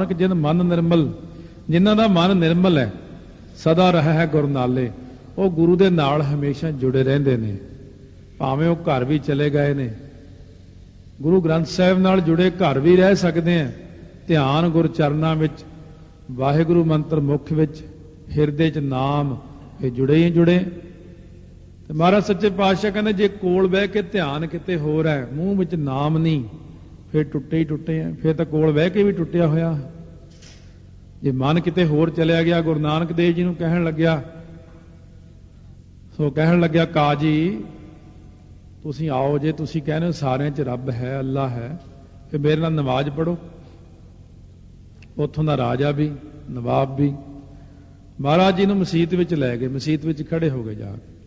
ਨਾਨਕ ਜਿਨ ਮਨ ਨਿਰਮਲ, ਜਿਨ੍ਹਾਂ ਦਾ ਮਨ ਨਿਰਮਲ ਹੈ, ਸਦਾ ਰਹਿ ਹੈ ਗੁਰ ਨਾਲੇ। ਉਹ ਗੁਰੂ ਦੇ ਨਾਲ ਹਮੇਸ਼ਾ ਜੁੜੇ ਰਹਿੰਦੇ ਨੇ। ਭਾਵੇਂ ਉਹ ਘਰ ਵੀ ਚਲੇ ਗਏ ਨੇ। ਗੁਰੂ ਗ੍ਰੰਥ ਸਾਹਿਬ ਨਾਲ ਜੁੜੇ ਘਰ ਵੀ ਰਹਿ ਸਕਦੇ ਆ। ਧਿਆਨ ਗੁਰ ਚਰਨਾਂ ਵਿੱਚ, ਵਾਹਿਗੁਰੂ ਮੰਤਰ ਮੁਖ ਵਿੱਚ, ਹਿਰਦੇ 'ਚ ਨਾਮ ਇਹ ਜੁੜੇ ਹੀ ਜੁੜੇ। ਤੇ ਮਹਾਰਾਜ ਸੱਚੇ ਪਾਤਸ਼ਾਹ ਕਹਿੰਦੇ, ਜੇ ਕੋਲ ਬਹਿ ਕੇ ਧਿਆਨ ਕਿਤੇ ਹੋਰ ਹੈ, ਮੂੰਹ ਵਿੱਚ ਨਾਮ ਨਹੀਂ। ਫਿਰ ਟੁੱਟੇ ਹੀ ਟੁੱਟੇ ਆ। ਫਿਰ ਤਾਂ ਕੋਲ ਬਹਿ ਕੇ ਵੀ ਟੁੱਟਿਆ ਹੋਇਆ। ਜੇ ਮਨ ਕਿਤੇ ਹੋਰ ਚਲਿਆ ਗਿਆ, ਗੁਰੂ ਨਾਨਕ ਦੇਵ ਜੀ ਨੂੰ ਕਹਿਣ ਲੱਗਿਆ, ਸੋ ਕਹਿਣ ਲੱਗਿਆ, ਕਾਜੀ, ਤੁਸੀਂ ਆਓ ਜੇ ਤੁਸੀਂ ਕਹਿੰਦੇ ਹੋ ਸਾਰਿਆਂ 'ਚ ਰੱਬ ਹੈ, ਅੱਲਾ ਹੈ ਫਿਰ ਮੇਰੇ ਨਾਲ ਨਮਾਜ਼ ਪੜੋ ਉੱਥੋਂ ਦਾ ਰਾਜਾ ਵੀ, ਨਵਾਬ ਵੀ। ਮਹਾਰਾਜ ਜੀ ਨੂੰ ਮਸਜਿਦ ਵਿੱਚ ਲੈ ਗਏ ਮਸਜਿਦ ਵਿੱਚ ਖੜੇ ਹੋ ਗਏ ਜਾ ਕੇ।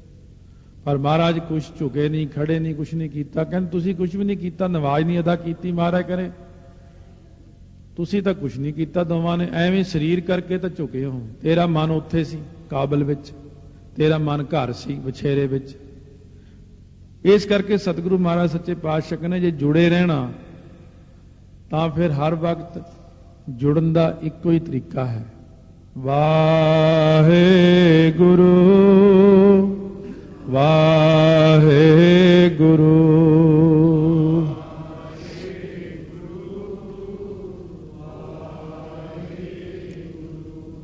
ਪਰ ਮਹਾਰਾਜ ਕੁਛ ਝੁਕੇ ਨਹੀਂ, ਖੜੇ ਨਹੀਂ, ਕੁਛ ਨਹੀਂ ਕੀਤਾ। ਕਹਿੰਦੇ, ਤੁਸੀਂ ਕੁਛ ਵੀ ਨਹੀਂ ਕੀਤਾ, ਨਵਾਜ਼ ਨਹੀਂ ਅਦਾ ਕੀਤੀ ਮਹਾਰਾਜ ਕਰੇ। ਤੁਸੀਂ ਤਾਂ ਕੁਛ ਨਹੀਂ ਕੀਤਾ ਦੋਵਾਂ ਨੇ। ਐਵੇਂ ਸਰੀਰ ਕਰਕੇ ਤਾਂ ਝੁਕੇ ਹੋ। ਤੇਰਾ ਮਨ ਉੱਥੇ ਸੀ, ਕਾਬਲ ਵਿੱਚ। ਤੇਰਾ ਮਨ ਘਰ ਸੀ ਵਿਛੇਰੇ ਵਿੱਚ। ਇਸ ਕਰਕੇ ਸਤਿਗੁਰੂ ਮਹਾਰਾਜ ਸੱਚੇ ਪਾਤਸ਼ਾਹ ਕਹਿੰਦੇ, ਜੇ ਜੁੜੇ ਰਹਿਣਾ, ਤਾਂ ਫਿਰ ਹਰ ਵਕਤ ਜੁੜਨ ਦਾ ਇੱਕੋ ਹੀ ਤਰੀਕਾ ਹੈ। ਵਾਹਿਗੁਰੂ। ਵਾਹਿਗੁਰੂ।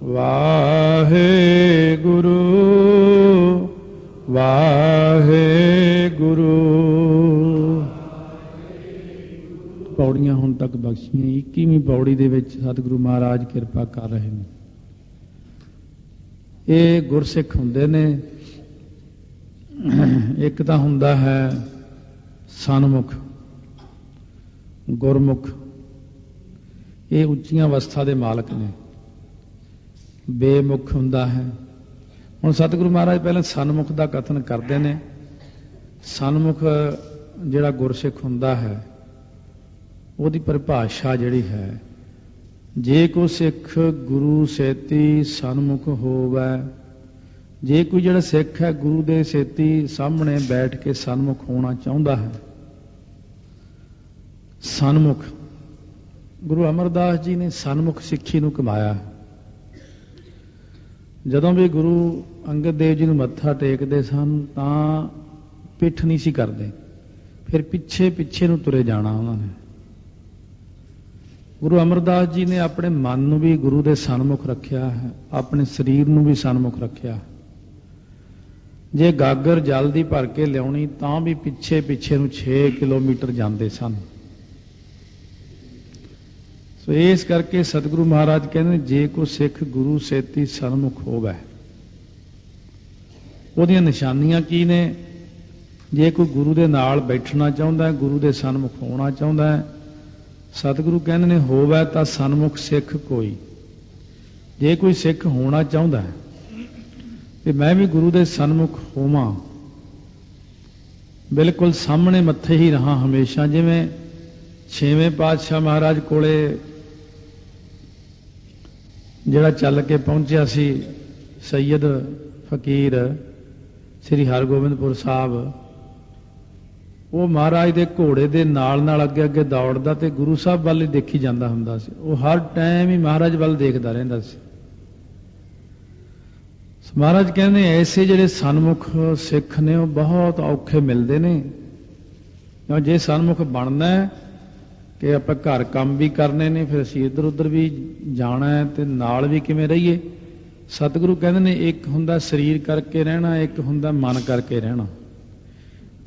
ਵਾਹਿਗੁਰੂ ਵਾਹਿਗੁਰੂ। ਪੌੜੀਆਂ ਹੁਣ ਤੱਕ ਬਖਸ਼ੀਆਂ 21ਵੀਂ ਪੌੜੀ ਦੇ ਵਿੱਚ ਸਤਿਗੁਰੂ ਮਹਾਰਾਜ ਕਿਰਪਾ ਕਰ ਰਹੇ ਨੇ। ਇਹ ਗੁਰਸਿੱਖ ਹੁੰਦੇ ਨੇ ਇੱਕ ਤਾਂ ਹੁੰਦਾ ਹੈ ਸਨਮੁਖ, ਗੁਰਮੁਖ। ਇਹ ਉੱਚੀਆਂ ਅਵਸਥਾ ਦੇ ਮਾਲਕ ਨੇ। ਬੇਮੁਖ ਹੁੰਦਾ ਹੈ। ਹੁਣ ਸਤਿਗੁਰੂ ਮਹਾਰਾਜ ਪਹਿਲਾਂ ਸਨਮੁਖ ਦਾ ਕਥਨ ਕਰਦੇ ਨੇ। ਸਨਮੁਖ ਜਿਹੜਾ ਗੁਰਸਿੱਖ ਹੁੰਦਾ ਹੈ, ਉਹਦੀ ਪਰਿਭਾਸ਼ਾ ਜਿਹੜੀ ਹੈ, ਜੇ ਕੋ ਸਿੱਖ ਗੁਰੂ ਸੇਤੀ ਸਨਮੁਖ ਹੋਵੇ ਜੇ ਕੋਈ ਜਿਹੜਾ ਸਿੱਖ ਹੈ, ਗੁਰੂ ਦੇ ਸੇਤੀ ਸਾਹਮਣੇ ਬੈਠ ਕੇ ਸਨਮੁਖ ਹੋਣਾ ਚਾਹੁੰਦਾ ਹੈ, ਸਨਮੁਖ। ਗੁਰੂ ਅਮਰਦਾਸ ਜੀ ਨੇ ਸਨਮੁਖ ਸਿੱਖੀ ਨੂੰ ਕਮਾਇਆ ਜਦੋਂ ਵੀ ਗੁਰੂ ਅੰਗਦ ਦੇਵ ਜੀ ਨੂੰ ਮੱਥਾ ਟੇਕਦੇ ਸਨ, ਤਾਂ ਪਿੱਠ ਨਹੀਂ ਸੀ ਕਰਦੇ। ਫਿਰ ਪਿੱਛੇ ਪਿੱਛੇ ਨੂੰ ਤੁਰੇ ਜਾਣਾ ਉਹਨਾਂ ਨੇ। ਗੁਰੂ ਅਮਰਦਾਸ ਜੀ ਨੇ ਆਪਣੇ ਮਨ ਨੂੰ ਵੀ ਗੁਰੂ ਦੇ ਸਨਮੁਖ ਰੱਖਿਆ ਹੈ, ਆਪਣੇ ਸਰੀਰ ਨੂੰ ਵੀ ਸਨਮੁਖ ਰੱਖਿਆ ਹੈ। ਜੇ ਗਾਗਰ ਜਲ ਦੀ ਭਰ ਕੇ ਲਿਆਉਣੀ, ਤਾਂ ਵੀ ਪਿੱਛੇ ਪਿੱਛੇ ਨੂੰ 6 ਕਿਲੋਮੀਟਰ ਜਾਂਦੇ ਸਨ। ਸੋ ਇਸ ਕਰਕੇ ਸਤਿਗੁਰੂ ਮਹਾਰਾਜ ਕਹਿੰਦੇ ਜੇ ਕੋ ਸਿੱਖ ਗੁਰੂ ਸੇਤੀ ਸਨਮੁਖ ਹੋਵੇ। ਉਹਦੀਆਂ ਨਿਸ਼ਾਨੀਆਂ ਕੀ ਨੇ? ਜੇ ਕੋਈ ਗੁਰੂ ਦੇ ਨਾਲ ਬੈਠਣਾ ਚਾਹੁੰਦਾ ਹੈ, ਗੁਰੂ ਦੇ ਸਨਮੁਖ ਹੋਣਾ ਚਾਹੁੰਦਾ ਹੈ, ਸਤਿਗੁਰੂ ਕਹਿੰਦੇ ਨੇ, ਹੋਵੇ ਤਾਂ ਸਨਮੁਖ ਸਿੱਖ ਕੋਈ। ਜੇ ਕੋਈ ਸਿੱਖ ਹੋਣਾ ਚਾਹੁੰਦਾ ਹੈ ਤੇ ਮੈਂ ਵੀ ਗੁਰੂ ਦੇ ਸਨਮੁਖ ਹੋਵਾਂ। ਬਿਲਕੁਲ ਸਾਹਮਣੇ ਮੱਥੇ ਹੀ ਰਹਾ ਹਮੇਸ਼ਾ, ਜਿਵੇਂ ਛੇਵੇਂ ਪਾਤਸ਼ਾਹ ਮਹਾਰਾਜ ਕੋਲੇ ਜਿਹੜਾ ਚੱਲ ਕੇ ਪਹੁੰਚਿਆ ਸੀ ਸੈਯਦ ਫਕੀਰ ਸ੍ਰੀ ਹਰਗੋਬਿੰਦਪੁਰ ਸਾਹਿਬ, ਉਹ ਮਹਾਰਾਜ ਦੇ ਘੋੜੇ ਦੇ ਨਾਲ ਨਾਲ ਅੱਗੇ ਅੱਗੇ ਦੌੜਦਾ ਤੇ ਗੁਰੂ ਸਾਹਿਬ ਵੱਲ ਹੀ ਦੇਖੀ ਜਾਂਦਾ ਹੁੰਦਾ ਸੀ। ਉਹ ਹਰ ਟਾਈਮ ਹੀ ਮਹਾਰਾਜ ਵੱਲ ਦੇਖਦਾ ਰਹਿੰਦਾ ਸੀ। ਮਹਾਰਾਜ ਕਹਿੰਦੇ ਐਸੇ ਜਿਹੜੇ ਸਨਮੁਖ ਸਿੱਖ ਨੇ, ਉਹ ਬਹੁਤ ਔਖੇ ਮਿਲਦੇ ਨੇ। ਕਿਉਂ? ਜੇ ਸਨਮੁਖ ਬਣਨਾ ਹੈ ਕਿ ਆਪਾਂ ਘਰ ਕੰਮ ਵੀ ਕਰਨੇ ਨੇ, ਫਿਰ ਅਸੀਂ ਇੱਧਰ ਉੱਧਰ ਵੀ ਜਾਣਾ ਹੈ ਤੇ ਨਾਲ ਵੀ ਕਿਵੇਂ ਰਹੀਏ? ਸਤਿਗੁਰੂ ਕਹਿੰਦੇ ਨੇ, ਇੱਕ ਹੁੰਦਾ ਸਰੀਰ ਕਰਕੇ ਰਹਿਣਾ, ਇੱਕ ਹੁੰਦਾ ਮਨ ਕਰਕੇ ਰਹਿਣਾ।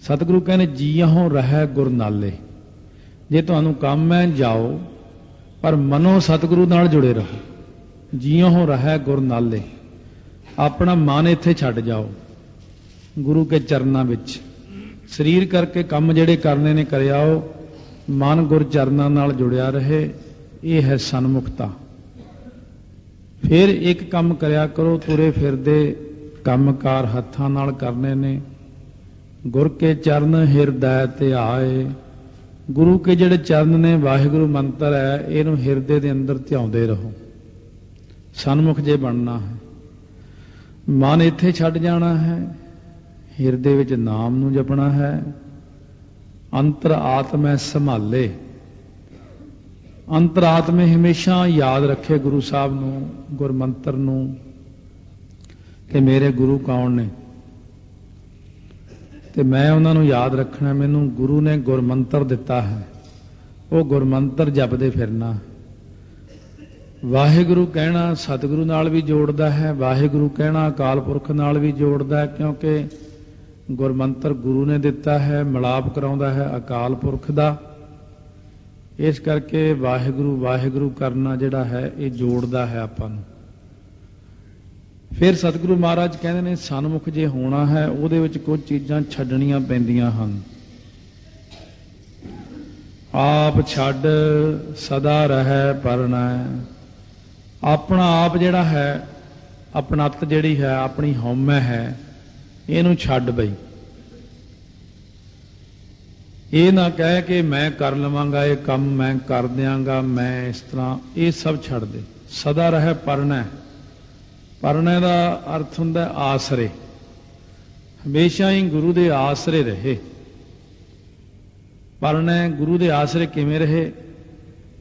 ਸਤਿਗੁਰੂ ਕਹਿੰਦੇ ਜੀਉ ਰਹਿ ਗੁਰ ਨਾਲੇ। ਜੇ ਤੁਹਾਨੂੰ ਕੰਮ ਹੈ, ਜਾਓ, ਪਰ ਮਨੋ ਸਤਿਗੁਰੂ ਨਾਲ ਜੁੜੇ ਰਹੋ। ਜੀਉ ਰਹਿ ਗੁਰ ਨਾਲੇ। ਆਪਣਾ ਮਨ ਇੱਥੇ ਛੱਡ ਜਾਓ। ਗੁਰੂ ਕੇ ਚਰਨਾਂ ਵਿੱਚ। ਸਰੀਰ ਕਰਕੇ ਕੰਮ ਜਿਹੜੇ ਕਰਨੇ ਨੇ ਕਰਿਆਓ ਮਨ ਗੁਰ ਚਰਨਾਂ ਨਾਲ ਜੁੜਿਆ ਰਹੇ, ਇਹ ਹੈ ਸਨਮੁਖਤਾ। ਫਿਰ ਇੱਕ ਕੰਮ ਕਰਿਆ ਕਰੋ, ਤੁਰੇ ਫਿਰਦੇ ਕੰਮਕਾਰ ਹੱਥਾਂ ਨਾਲ ਕਰਨੇ ਨੇ। ਗੁਰ ਕੇ ਚਰਨ ਹਿਰਦੈ ਤੇ ਆਏ। ਗੁਰੂ ਕੇ ਜਿਹੜੇ ਚਰਨ ਨੇ, ਵਾਹਿਗੁਰੂ ਮੰਤਰ ਹੈ, ਇਹਨੂੰ ਹਿਰਦੇ ਦੇ ਅੰਦਰ ਧਿਆਉਂਦੇ ਰਹੋ। ਸਨਮੁਖ ਜੇ ਬਣਨਾ ਹੈ। ਮਨ ਇੱਥੇ ਛੱਡ ਜਾਣਾ ਹੈ, ਹਿਰਦੇ ਵਿੱਚ ਨਾਮ ਨੂੰ ਜਪਣਾ ਹੈ, ਅੰਤਰ ਆਤਮੈ ਸੰਭਾਲੇ। ਅੰਤਰ ਆਤਮੇ ਹਮੇਸ਼ਾ ਯਾਦ ਰੱਖੇ ਗੁਰੂ ਸਾਹਿਬ ਨੂੰ, ਗੁਰਮੰਤਰ ਨੂੰ ਕਿ ਮੇਰੇ ਗੁਰੂ ਕੌਣ ਨੇ? ਤੇ ਮੈਂ ਉਹਨਾਂ ਨੂੰ ਯਾਦ ਰੱਖਣਾ, ਮੈਨੂੰ ਗੁਰੂ ਨੇ ਗੁਰਮੰਤਰ ਦਿੱਤਾ ਹੈ। ਉਹ ਗੁਰਮੰਤਰ ਜਪਦੇ ਫਿਰਨਾ। ਵਾਹਿਗੁਰੂ ਕਹਿਣਾ ਸਤਿਗੁਰੂ ਨਾਲ ਵੀ ਜੋੜਦਾ ਹੈ, ਵਾਹਿਗੁਰੂ ਕਹਿਣਾ ਅਕਾਲ ਪੁਰਖ ਨਾਲ ਵੀ ਜੋੜਦਾ ਹੈ, ਕਿਉਂਕਿ ਗੁਰਮੰਤਰ ਗੁਰੂ ਨੇ ਦਿੱਤਾ ਹੈ, ਮਿਲਾਪ ਕਰਾਉਂਦਾ ਹੈ ਅਕਾਲ ਪੁਰਖ ਦਾ। ਇਸ ਕਰਕੇ ਵਾਹਿਗੁਰੂ ਵਾਹਿਗੁਰੂ ਕਰਨਾ ਜਿਹੜਾ ਹੈ, ਇਹ ਜੋੜਦਾ ਹੈ ਆਪਾਂ ਨੂੰ। ਫਿਰ ਸਤਿਗੁਰੂ ਮਹਾਰਾਜ ਕਹਿੰਦੇ ਨੇ, ਸਨਮੁਖ ਜੇ ਹੋਣਾ ਹੈ, ਉਹਦੇ ਵਿੱਚ ਕੁਝ ਚੀਜ਼ਾਂ ਛੱਡਣੀਆਂ ਪੈਂਦੀਆਂ ਹਨ। ਆਪ ਛੱਡ ਸਦਾ ਰਹਿ ਪਰਣਾ ਆਪਣਾ ਆਪ ਜਿਹੜਾ ਹੈ ਆਪਣਤ ਜਿਹੜੀ ਹੈ, ਆਪਣੀ ਹਉਮੈ ਹੈ, ਇਹਨੂੰ ਛੱਡ ਬਈ। ਇਹ ਨਾ ਕਹਿ ਕਿ ਮੈਂ ਕਰ ਲਵਾਂਗਾ, ਇਹ ਕੰਮ ਮੈਂ ਕਰ ਦਿਆਂਗਾ, ਮੈਂ ਇਸ ਤਰ੍ਹਾਂ, ਇਹ ਸਭ ਛੱਡ ਦੇ। ਸਦਾ ਰਹਿ ਪਰਣਾ। ਪਰਣੇ ਦਾ ਅਰਥ ਹੁੰਦਾ ਆਸਰੇ। ਹਮੇਸ਼ਾ ਹੀ ਗੁਰੂ ਦੇ ਆਸਰੇ ਰਹੇ। ਪਰਣੇ ਗੁਰੂ ਦੇ ਆਸਰੇ ਕਿਵੇਂ ਰਹੇ?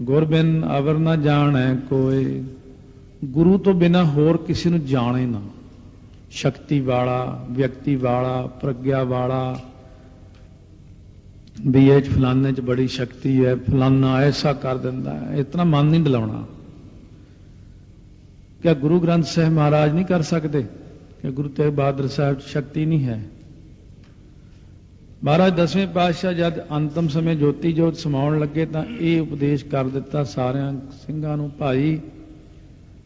ਗੁਰਬਿਨ ਅਵਰ ਨਾ ਜਾਣੈ ਕੋਈ ਗੁਰੂ ਤੋਂ ਬਿਨਾ ਹੋਰ ਕਿਸੇ ਨੂੰ ਜਾਣੇ ਨਾ। ਸ਼ਕਤੀ ਵਾਲਾ, ਵਿਅਕਤੀ ਵਾਲਾ, ਪ੍ਰਗਿਆ ਵਾਲਾ। ਵੀ ਇਹ 'ਚ ਫਲਾਣੇ ਚ ਬੜੀ ਸ਼ਕਤੀ ਹੈ ਫਲਾਨਾ ਐਸਾ ਕਰ ਦਿੰਦਾ ਹੈ, ਇਤਨਾ ਮਨ ਨਹੀਂ ਡਲਾਉਣਾ। ਕਿ ਗੁਰੂ ਗ੍ਰੰਥ ਸਾਹਿਬ ਮਹਾਰਾਜ ਨਹੀਂ ਕਰ ਸਕਦੇ? ਕਿ ਗੁਰੂ ਤੇਗ ਬਹਾਦਰ ਸਾਹਿਬ 'ਚ ਸ਼ਕਤੀ ਨਹੀਂ ਹੈ? ਮਹਾਰਾਜ ਦਸਵੇਂ ਪਾਤਸ਼ਾਹ ਜਦ ਅੰਤਮ ਸਮੇਂ ਜੋਤੀ ਜੋਤ ਸਮਾਉਣ ਲੱਗੇ ਤਾਂ ਇਹ ਉਪਦੇਸ਼ ਕਰ ਦਿੱਤਾ ਸਾਰਿਆਂ ਸਿੰਘਾਂ ਨੂੰ, ਭਾਈ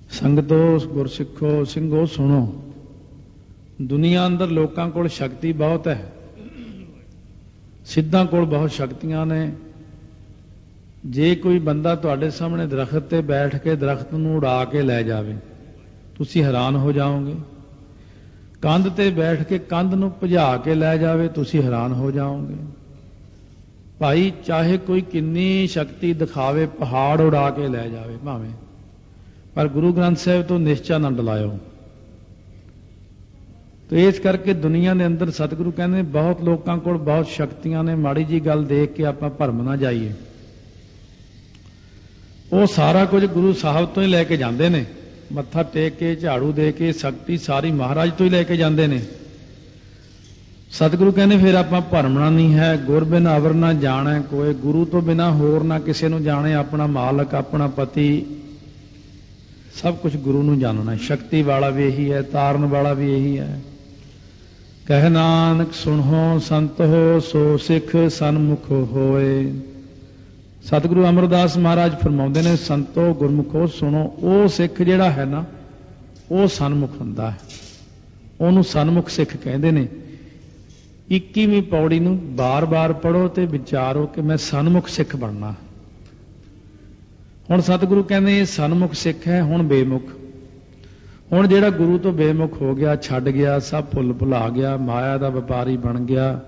ਸੰਗਤੋ, ਗੁਰਸਿੱਖੋ, ਸਿੰਘੋ, ਸੁਣੋ। ਦੁਨੀਆ ਅੰਦਰ ਲੋਕਾਂ ਕੋਲ ਸ਼ਕਤੀ ਬਹੁਤ ਹੈ। ਸਿੱਧਾਂ ਕੋਲ ਬਹੁਤ ਸ਼ਕਤੀਆਂ ਨੇ। ਜੇ ਕੋਈ ਬੰਦਾ ਤੁਹਾਡੇ ਸਾਹਮਣੇ ਦਰਖਤ ਤੇ ਬੈਠ ਕੇ ਦਰਖਤ ਨੂੰ ਉਡਾ ਕੇ ਲੈ ਜਾਵੇ, ਤੁਸੀਂ ਹੈਰਾਨ ਹੋ ਜਾਓਗੇ। ਕੰਧ ਤੇ ਬੈਠ ਕੇ ਕੰਧ ਨੂੰ ਭਜਾ ਕੇ ਲੈ ਜਾਵੇ, ਤੁਸੀਂ ਹੈਰਾਨ ਹੋ ਜਾਓਗੇ। ਭਾਈ, ਚਾਹੇ ਕੋਈ ਕਿੰਨੀ ਸ਼ਕਤੀ ਦਿਖਾਵੇ, ਪਹਾੜ ਉਡਾ ਕੇ ਲੈ ਜਾਵੇ, ਭਾਵੇਂ ਪਰ ਗੁਰੂ ਗ੍ਰੰਥ ਸਾਹਿਬ ਤੋਂ ਨਿਸ਼ਚਾ ਨਾ ਡਲਾਇਓ। ਤੇ ਇਸ ਕਰਕੇ ਦੁਨੀਆ ਦੇ ਅੰਦਰ ਸਤਿਗੁਰੂ ਕਹਿੰਦੇ ਬਹੁਤ ਲੋਕਾਂ ਕੋਲ ਬਹੁਤ ਸ਼ਕਤੀਆਂ ਨੇ, ਮਾੜੀ ਜੀ ਗੱਲ ਦੇਖ ਕੇ ਆਪਾਂ ਭਰਮ ਨਾ ਜਾਈਏ। ਉਹ ਸਾਰਾ ਕੁਝ ਗੁਰੂ ਸਾਹਿਬ ਤੋਂ ਹੀ ਲੈ ਕੇ ਜਾਂਦੇ ਨੇ। ਮੱਥਾ ਟੇਕ ਕੇ, ਝਾੜੂ ਦੇ ਕੇ, ਸ਼ਕਤੀ ਸਾਰੀ ਮਹਾਰਾਜ ਤੋਂ ਹੀ ਲੈ ਕੇ ਜਾਂਦੇ ਨੇ। ਸਤਿਗੁਰੂ ਕਹਿੰਦੇ, ਫਿਰ ਆਪਾਂ ਭਰਮਣਾ ਨਹੀਂ ਹੈ, ਗੁਰ ਬਿਨ ਅਵਰ ਨਾ ਜਾਣਾ ਕੋਈ, ਗੁਰੂ ਤੋਂ ਬਿਨਾ ਹੋਰ ਨਾ ਕਿਸੇ ਨੂੰ ਜਾਣੇ, ਆਪਣਾ ਮਾਲਕ, ਆਪਣਾ ਪਤੀ ਸਭ ਕੁਝ ਗੁਰੂ ਨੂੰ ਜਾਣਨਾ ਸ਼ਕਤੀ ਵਾਲਾ ਵੀ ਇਹੀ ਹੈ, ਤਾਰਨ ਵਾਲਾ ਵੀ ਇਹੀ ਹੈ। ਕਹਿ ਨਾਨਕ, ਸੁਣੋ ਸੰਤ ਹੋ, ਸੋ ਸਿੱਖ ਸਨਮੁਖ ਹੋਏ। ਸਤਿਗੁਰੂ ਅਮਰਦਾਸ ਮਹਾਰਾਜ ਫਰਮਾਉਂਦੇ ਨੇ, ਸੰਤੋ ਗੁਰਮੁਖੋ ਸੁਣੋ, ਉਹ ਸਿੱਖ ਜਿਹੜਾ ਹੈ ਨਾ, ਉਹ ਸਨਮੁਖ ਹੁੰਦਾ ਹੈ। ਉਹਨੂੰ ਸਨਮੁਖ ਸਿੱਖ ਕਹਿੰਦੇ ਨੇ। 21ਵੀਂ ਪੌੜੀ ਨੂੰ ਬਾਰ-ਬਾਰ ਪੜੋ ਤੇ ਵਿਚਾਰੋ ਕਿ ਮੈਂ ਸਨਮੁਖ ਸਿੱਖ ਬਣਨਾ ਹੁਣ ਸਤਿਗੁਰੂ ਕਹਿੰਦੇ ਇਹ ਸਨਮੁਖ ਸਿੱਖ ਹੈ, ਹੁਣ ਬੇਮੁਖ। ਹੁਣ ਜਿਹੜਾ ਗੁਰੂ ਤੋਂ ਬੇਮੁਖ ਹੋ ਗਿਆ, ਛੱਡ ਗਿਆ, ਸਭ ਭੁੱਲ ਭੁਲਾ ਗਿਆ, ਮਾਇਆ ਦਾ ਵਪਾਰੀ ਬਣ ਗਿਆ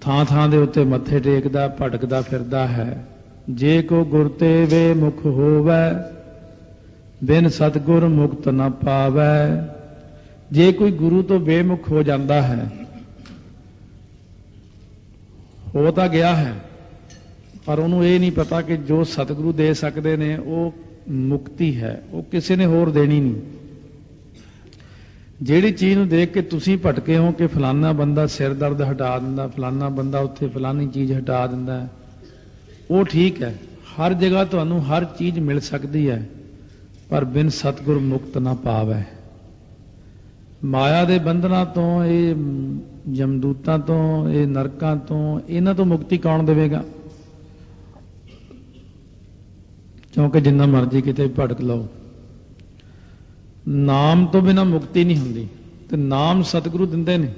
ਥਾਂ ਥਾਂ ਦੇ ਉੱਤੇ ਮੱਥੇ ਟੇਕਦਾ, ਭਟਕਦਾ ਫਿਰਦਾ ਹੈ। ਜੇ ਕੋ ਗੁਰ ਤੇ ਵੇ ਮੁਖ ਹੋਵੇ, ਬਿਨ ਸਤਗੁਰ ਮੁਕਤ ਨਾ ਪਾਵੇ। ਜੇ ਕੋਈ ਗੁਰੂ ਤੋਂ ਬੇਮੁਖ ਹੋ ਜਾਂਦਾ ਹੈ, ਹੋ ਤਾਂ ਗਿਆ ਹੈ। ਪਰ ਉਹਨੂੰ ਇਹ ਨਹੀਂ ਪਤਾ ਕਿ ਜੋ ਸਤਿਗੁਰੂ ਦੇ ਸਕਦੇ ਨੇ, ਉਹ ਮੁਕਤੀ ਹੈ। ਉਹ ਕਿਸੇ ਨੇ ਹੋਰ ਦੇਣੀ ਨਹੀਂ। ਜਿਹੜੀ ਚੀਜ਼ ਨੂੰ ਦੇਖ ਕੇ ਤੁਸੀਂ ਭਟਕੇ ਹੋ ਕਿ ਫਲਾਨਾ ਬੰਦਾ ਸਿਰ ਦਰਦ ਹਟਾ ਦਿੰਦਾ, ਫਲਾਨਾ ਬੰਦਾ ਉੱਥੇ ਫਲਾਨੀ ਚੀਜ਼ ਹਟਾ ਦਿੰਦਾ ਉਹ ਠੀਕ ਹੈ। ਹਰ ਜਗ੍ਹਾ ਤੁਹਾਨੂੰ ਹਰ ਚੀਜ਼ ਮਿਲ ਸਕਦੀ ਹੈ, ਪਰ ਬਿਨ ਸਤਿਗੁਰ ਮੁਕਤ ਨਾ ਪਾਵੇ। ਮਾਇਆ ਦੇ ਬੰਧਨਾਂ ਤੋਂ, ਇਹ ਜਮਦੂਤਾਂ ਤੋਂ, ਇਹ ਨਰਕਾਂ ਤੋਂ, ਇਹਨਾਂ ਤੋਂ ਮੁਕਤੀ ਕੌਣ ਦੇਵੇਗਾ? ਕਿਉਂਕਿ ਜਿੰਨਾ ਮਰਜ਼ੀ ਕਿਤੇ ਭਟਕ ਲਓ। ਨਾਮ ਤੋਂ ਬਿਨਾ ਮੁਕਤੀ ਨਹੀਂ ਹੁੰਦੀ। ਤੇ ਨਾਮ ਸਤਿਗੁਰੂ ਦਿੰਦੇ ਨੇ।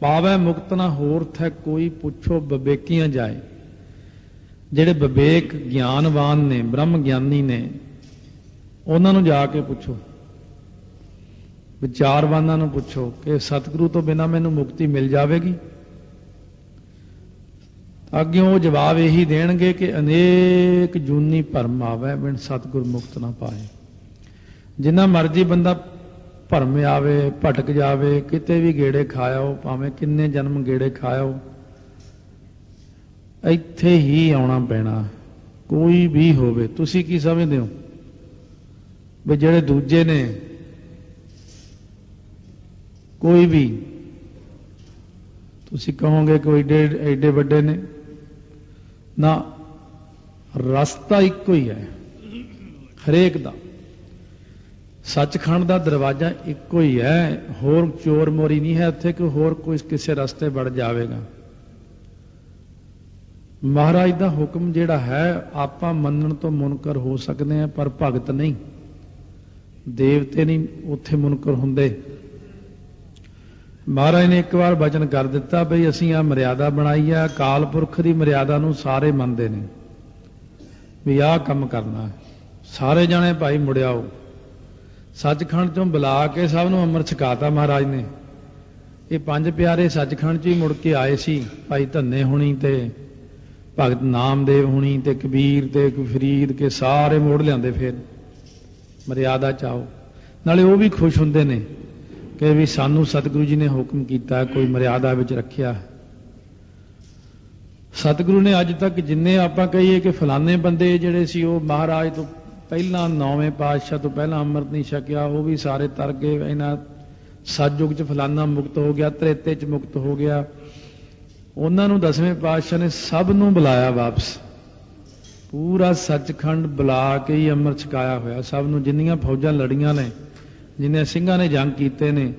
ਪਾਵੈ ਮੁਕਤ ਨਾ ਹੋਰ ਥੈ ਕੋਈ ਪੁੱਛੋ ਵਿਵੇਕੀਆਂ ਜਾਏ। ਜਿਹੜੇ ਵਿਵੇਕ ਗਿਆਨਵਾਨ ਨੇ, ਬ੍ਰਹਮ ਗਿਆਨੀ ਨੇ, ਉਹਨਾਂ ਨੂੰ ਜਾ ਕੇ ਪੁੱਛੋ। ਵਿਚਾਰਵਾਨਾਂ ਨੂੰ ਪੁੱਛੋ ਕਿ ਸਤਿਗੁਰੂ ਤੋਂ ਬਿਨਾ ਮੈਨੂੰ ਮੁਕਤੀ ਮਿਲ ਜਾਵੇਗੀ? ਅੱਗੇ ਉਹ ਜਵਾਬ ਇਹੀ ਦੇਣਗੇ ਕਿ ਅਨੇਕ ਜੂਨੀ ਭਰਮ ਆਵੇ ਬਿਨ ਸਤਿਗੁਰ ਮੁਕਤ ਨਾ ਪਾਏ। ਜਿੰਨਾ ਮਰਜ਼ੀ ਬੰਦਾ ਭਰਮ ਆਵੇ, ਭਟਕ ਜਾਵੇ, ਕਿਤੇ ਵੀ ਗੇੜੇ ਖਾਇਓ, ਭਾਵੇਂ ਕਿੰਨੇ ਜਨਮ ਗੇੜੇ ਖਾਇਓ, ਇੱਥੇ ਹੀ ਆਉਣਾ ਪੈਣਾ। ਕੋਈ ਵੀ ਹੋਵੇ, ਤੁਸੀਂ ਕੀ ਸਮਝਦੇ ਹੋ? ਵੀ ਜਿਹੜੇ ਦੂਜੇ ਨੇ, ਕੋਈ ਵੀ, ਤੁਸੀਂ ਕਹੋਗੇ ਕੋਈ ਏਡੇ ਐਡੇ ਵੱਡੇ ਨੇ ਨਾ ਰਸਤਾ ਇੱਕੋ ਹੀ ਹੈ। ਹਰੇਕ ਦਾ। ਸੱਚਖੰਡ ਦਾ ਦਰਵਾਜ਼ਾ ਇੱਕੋ ਹੀ ਹੈ। ਹੋਰ ਚੋਰ ਮੋਰੀ ਨਹੀਂ ਹੈ ਉੱਥੇ ਕਿ ਹੋਰ ਕੋਈ ਕਿਸੇ ਰਸਤੇ ਵੜ ਜਾਵੇਗਾ। ਮਹਾਰਾਜ ਦਾ ਹੁਕਮ ਜਿਹੜਾ ਹੈ, ਆਪਾਂ ਮੰਨਣ ਤੋਂ ਮੁਨਕਰ ਹੋ ਸਕਦੇ ਆ ਪਰ ਭਗਤ ਨਹੀਂ। ਦੇਵਤੇ ਨਹੀਂ ਉੱਥੇ ਮੁਨਕਰ ਹੁੰਦੇ। ਮਹਾਰਾਜ ਨੇ ਇੱਕ ਵਾਰ ਵਚਨ ਕਰ ਦਿੱਤਾ ਬਈ ਅਸੀਂ ਆ ਮਰਿਆਦਾ ਬਣਾਈ ਆ ਕਾਲ ਪੁਰਖ ਦੀ ਮਰਿਆਦਾ ਨੂੰ ਸਾਰੇ ਮੰਨਦੇ ਨੇ। ਵੀ ਆਹ ਕੰਮ ਕਰਨਾ ਸਾਰੇ ਜਾਣੇ ਭਾਈ ਮੁੜਿਆਓ ਸੱਚਖੰਡ ਚੋਂ ਬੁਲਾ ਕੇ ਸਭ ਨੂੰ ਅੰਮ੍ਰਿਤ ਛਕਾਤਾ ਮਹਾਰਾਜ ਨੇ। ਇਹ ਪੰਜ ਪਿਆਰੇ ਸੱਚਖੰਡ 'ਚ ਹੀ ਮੁੜ ਕੇ ਆਏ ਸੀ, ਭਾਈ ਧੰਨੇ ਹੁਣੀ ਤੇ, ਭਗਤ ਨਾਮਦੇਵ ਹੁਣੀ ਤੇ, ਕਬੀਰ ਤੇ ਫਰੀਦ ਕੇ ਸਾਰੇ ਮੋੜ ਲਿਆਂਦੇ ਫਿਰ। ਮਰਿਆਦਾ ਚਾਓ ਨਾਲੇ ਉਹ ਵੀ ਖੁਸ਼ ਹੁੰਦੇ ਨੇ। ਕਿ ਵੀ ਸਾਨੂੰ ਸਤਿਗੁਰੂ ਜੀ ਨੇ ਹੁਕਮ ਕੀਤਾ, ਕੋਈ ਮਰਿਆਦਾ ਵਿੱਚ ਰੱਖਿਆ। ਸਤਿਗੁਰੂ ਨੇ ਅੱਜ ਤੱਕ ਜਿੰਨੇ ਆਪਾਂ ਕਹੀਏ ਕਿ ਫਲਾਣੇ ਬੰਦੇ ਜਿਹੜੇ ਸੀ, ਉਹ ਮਹਾਰਾਜ ਤੋਂ ਪਹਿਲਾਂ ਨੌਵੇਂ ਪਾਤਸ਼ਾਹ ਤੋਂ ਪਹਿਲਾਂ ਅੰਮ੍ਰਿਤ ਨਹੀਂ ਛਕਿਆ, ਉਹ ਵੀ ਸਾਰੇ ਤਰ ਗਏ। ਇਹਨਾਂ ਸਤਜੁਗ ਚ ਫਲਾਣਾ ਮੁਕਤ ਹੋ ਗਿਆ, ਤ੍ਰੇਤੇ ਚ ਮੁਕਤ ਹੋ ਗਿਆ। ਉਹਨਾਂ ਨੂੰ ਦਸਵੇਂ ਪਾਤਸ਼ਾਹ ਨੇ ਸਭ ਨੂੰ ਬੁਲਾਇਆ ਵਾਪਸ। ਪੂਰਾ ਸੱਚਖੰਡ ਬੁਲਾ ਕੇ ਹੀ ਅੰਮ੍ਰਿਤ ਛਕਾਇਆ ਹੋਇਆ। ਸਭ ਨੂੰ ਜਿੰਨੀਆਂ ਫੌਜਾਂ ਲੜੀਆਂ ਨੇ ਜਿੰਨੇ ਸਿੰਘਾਂ ਨੇ ਜੰਗ ਕੀਤੇ ਨੇ,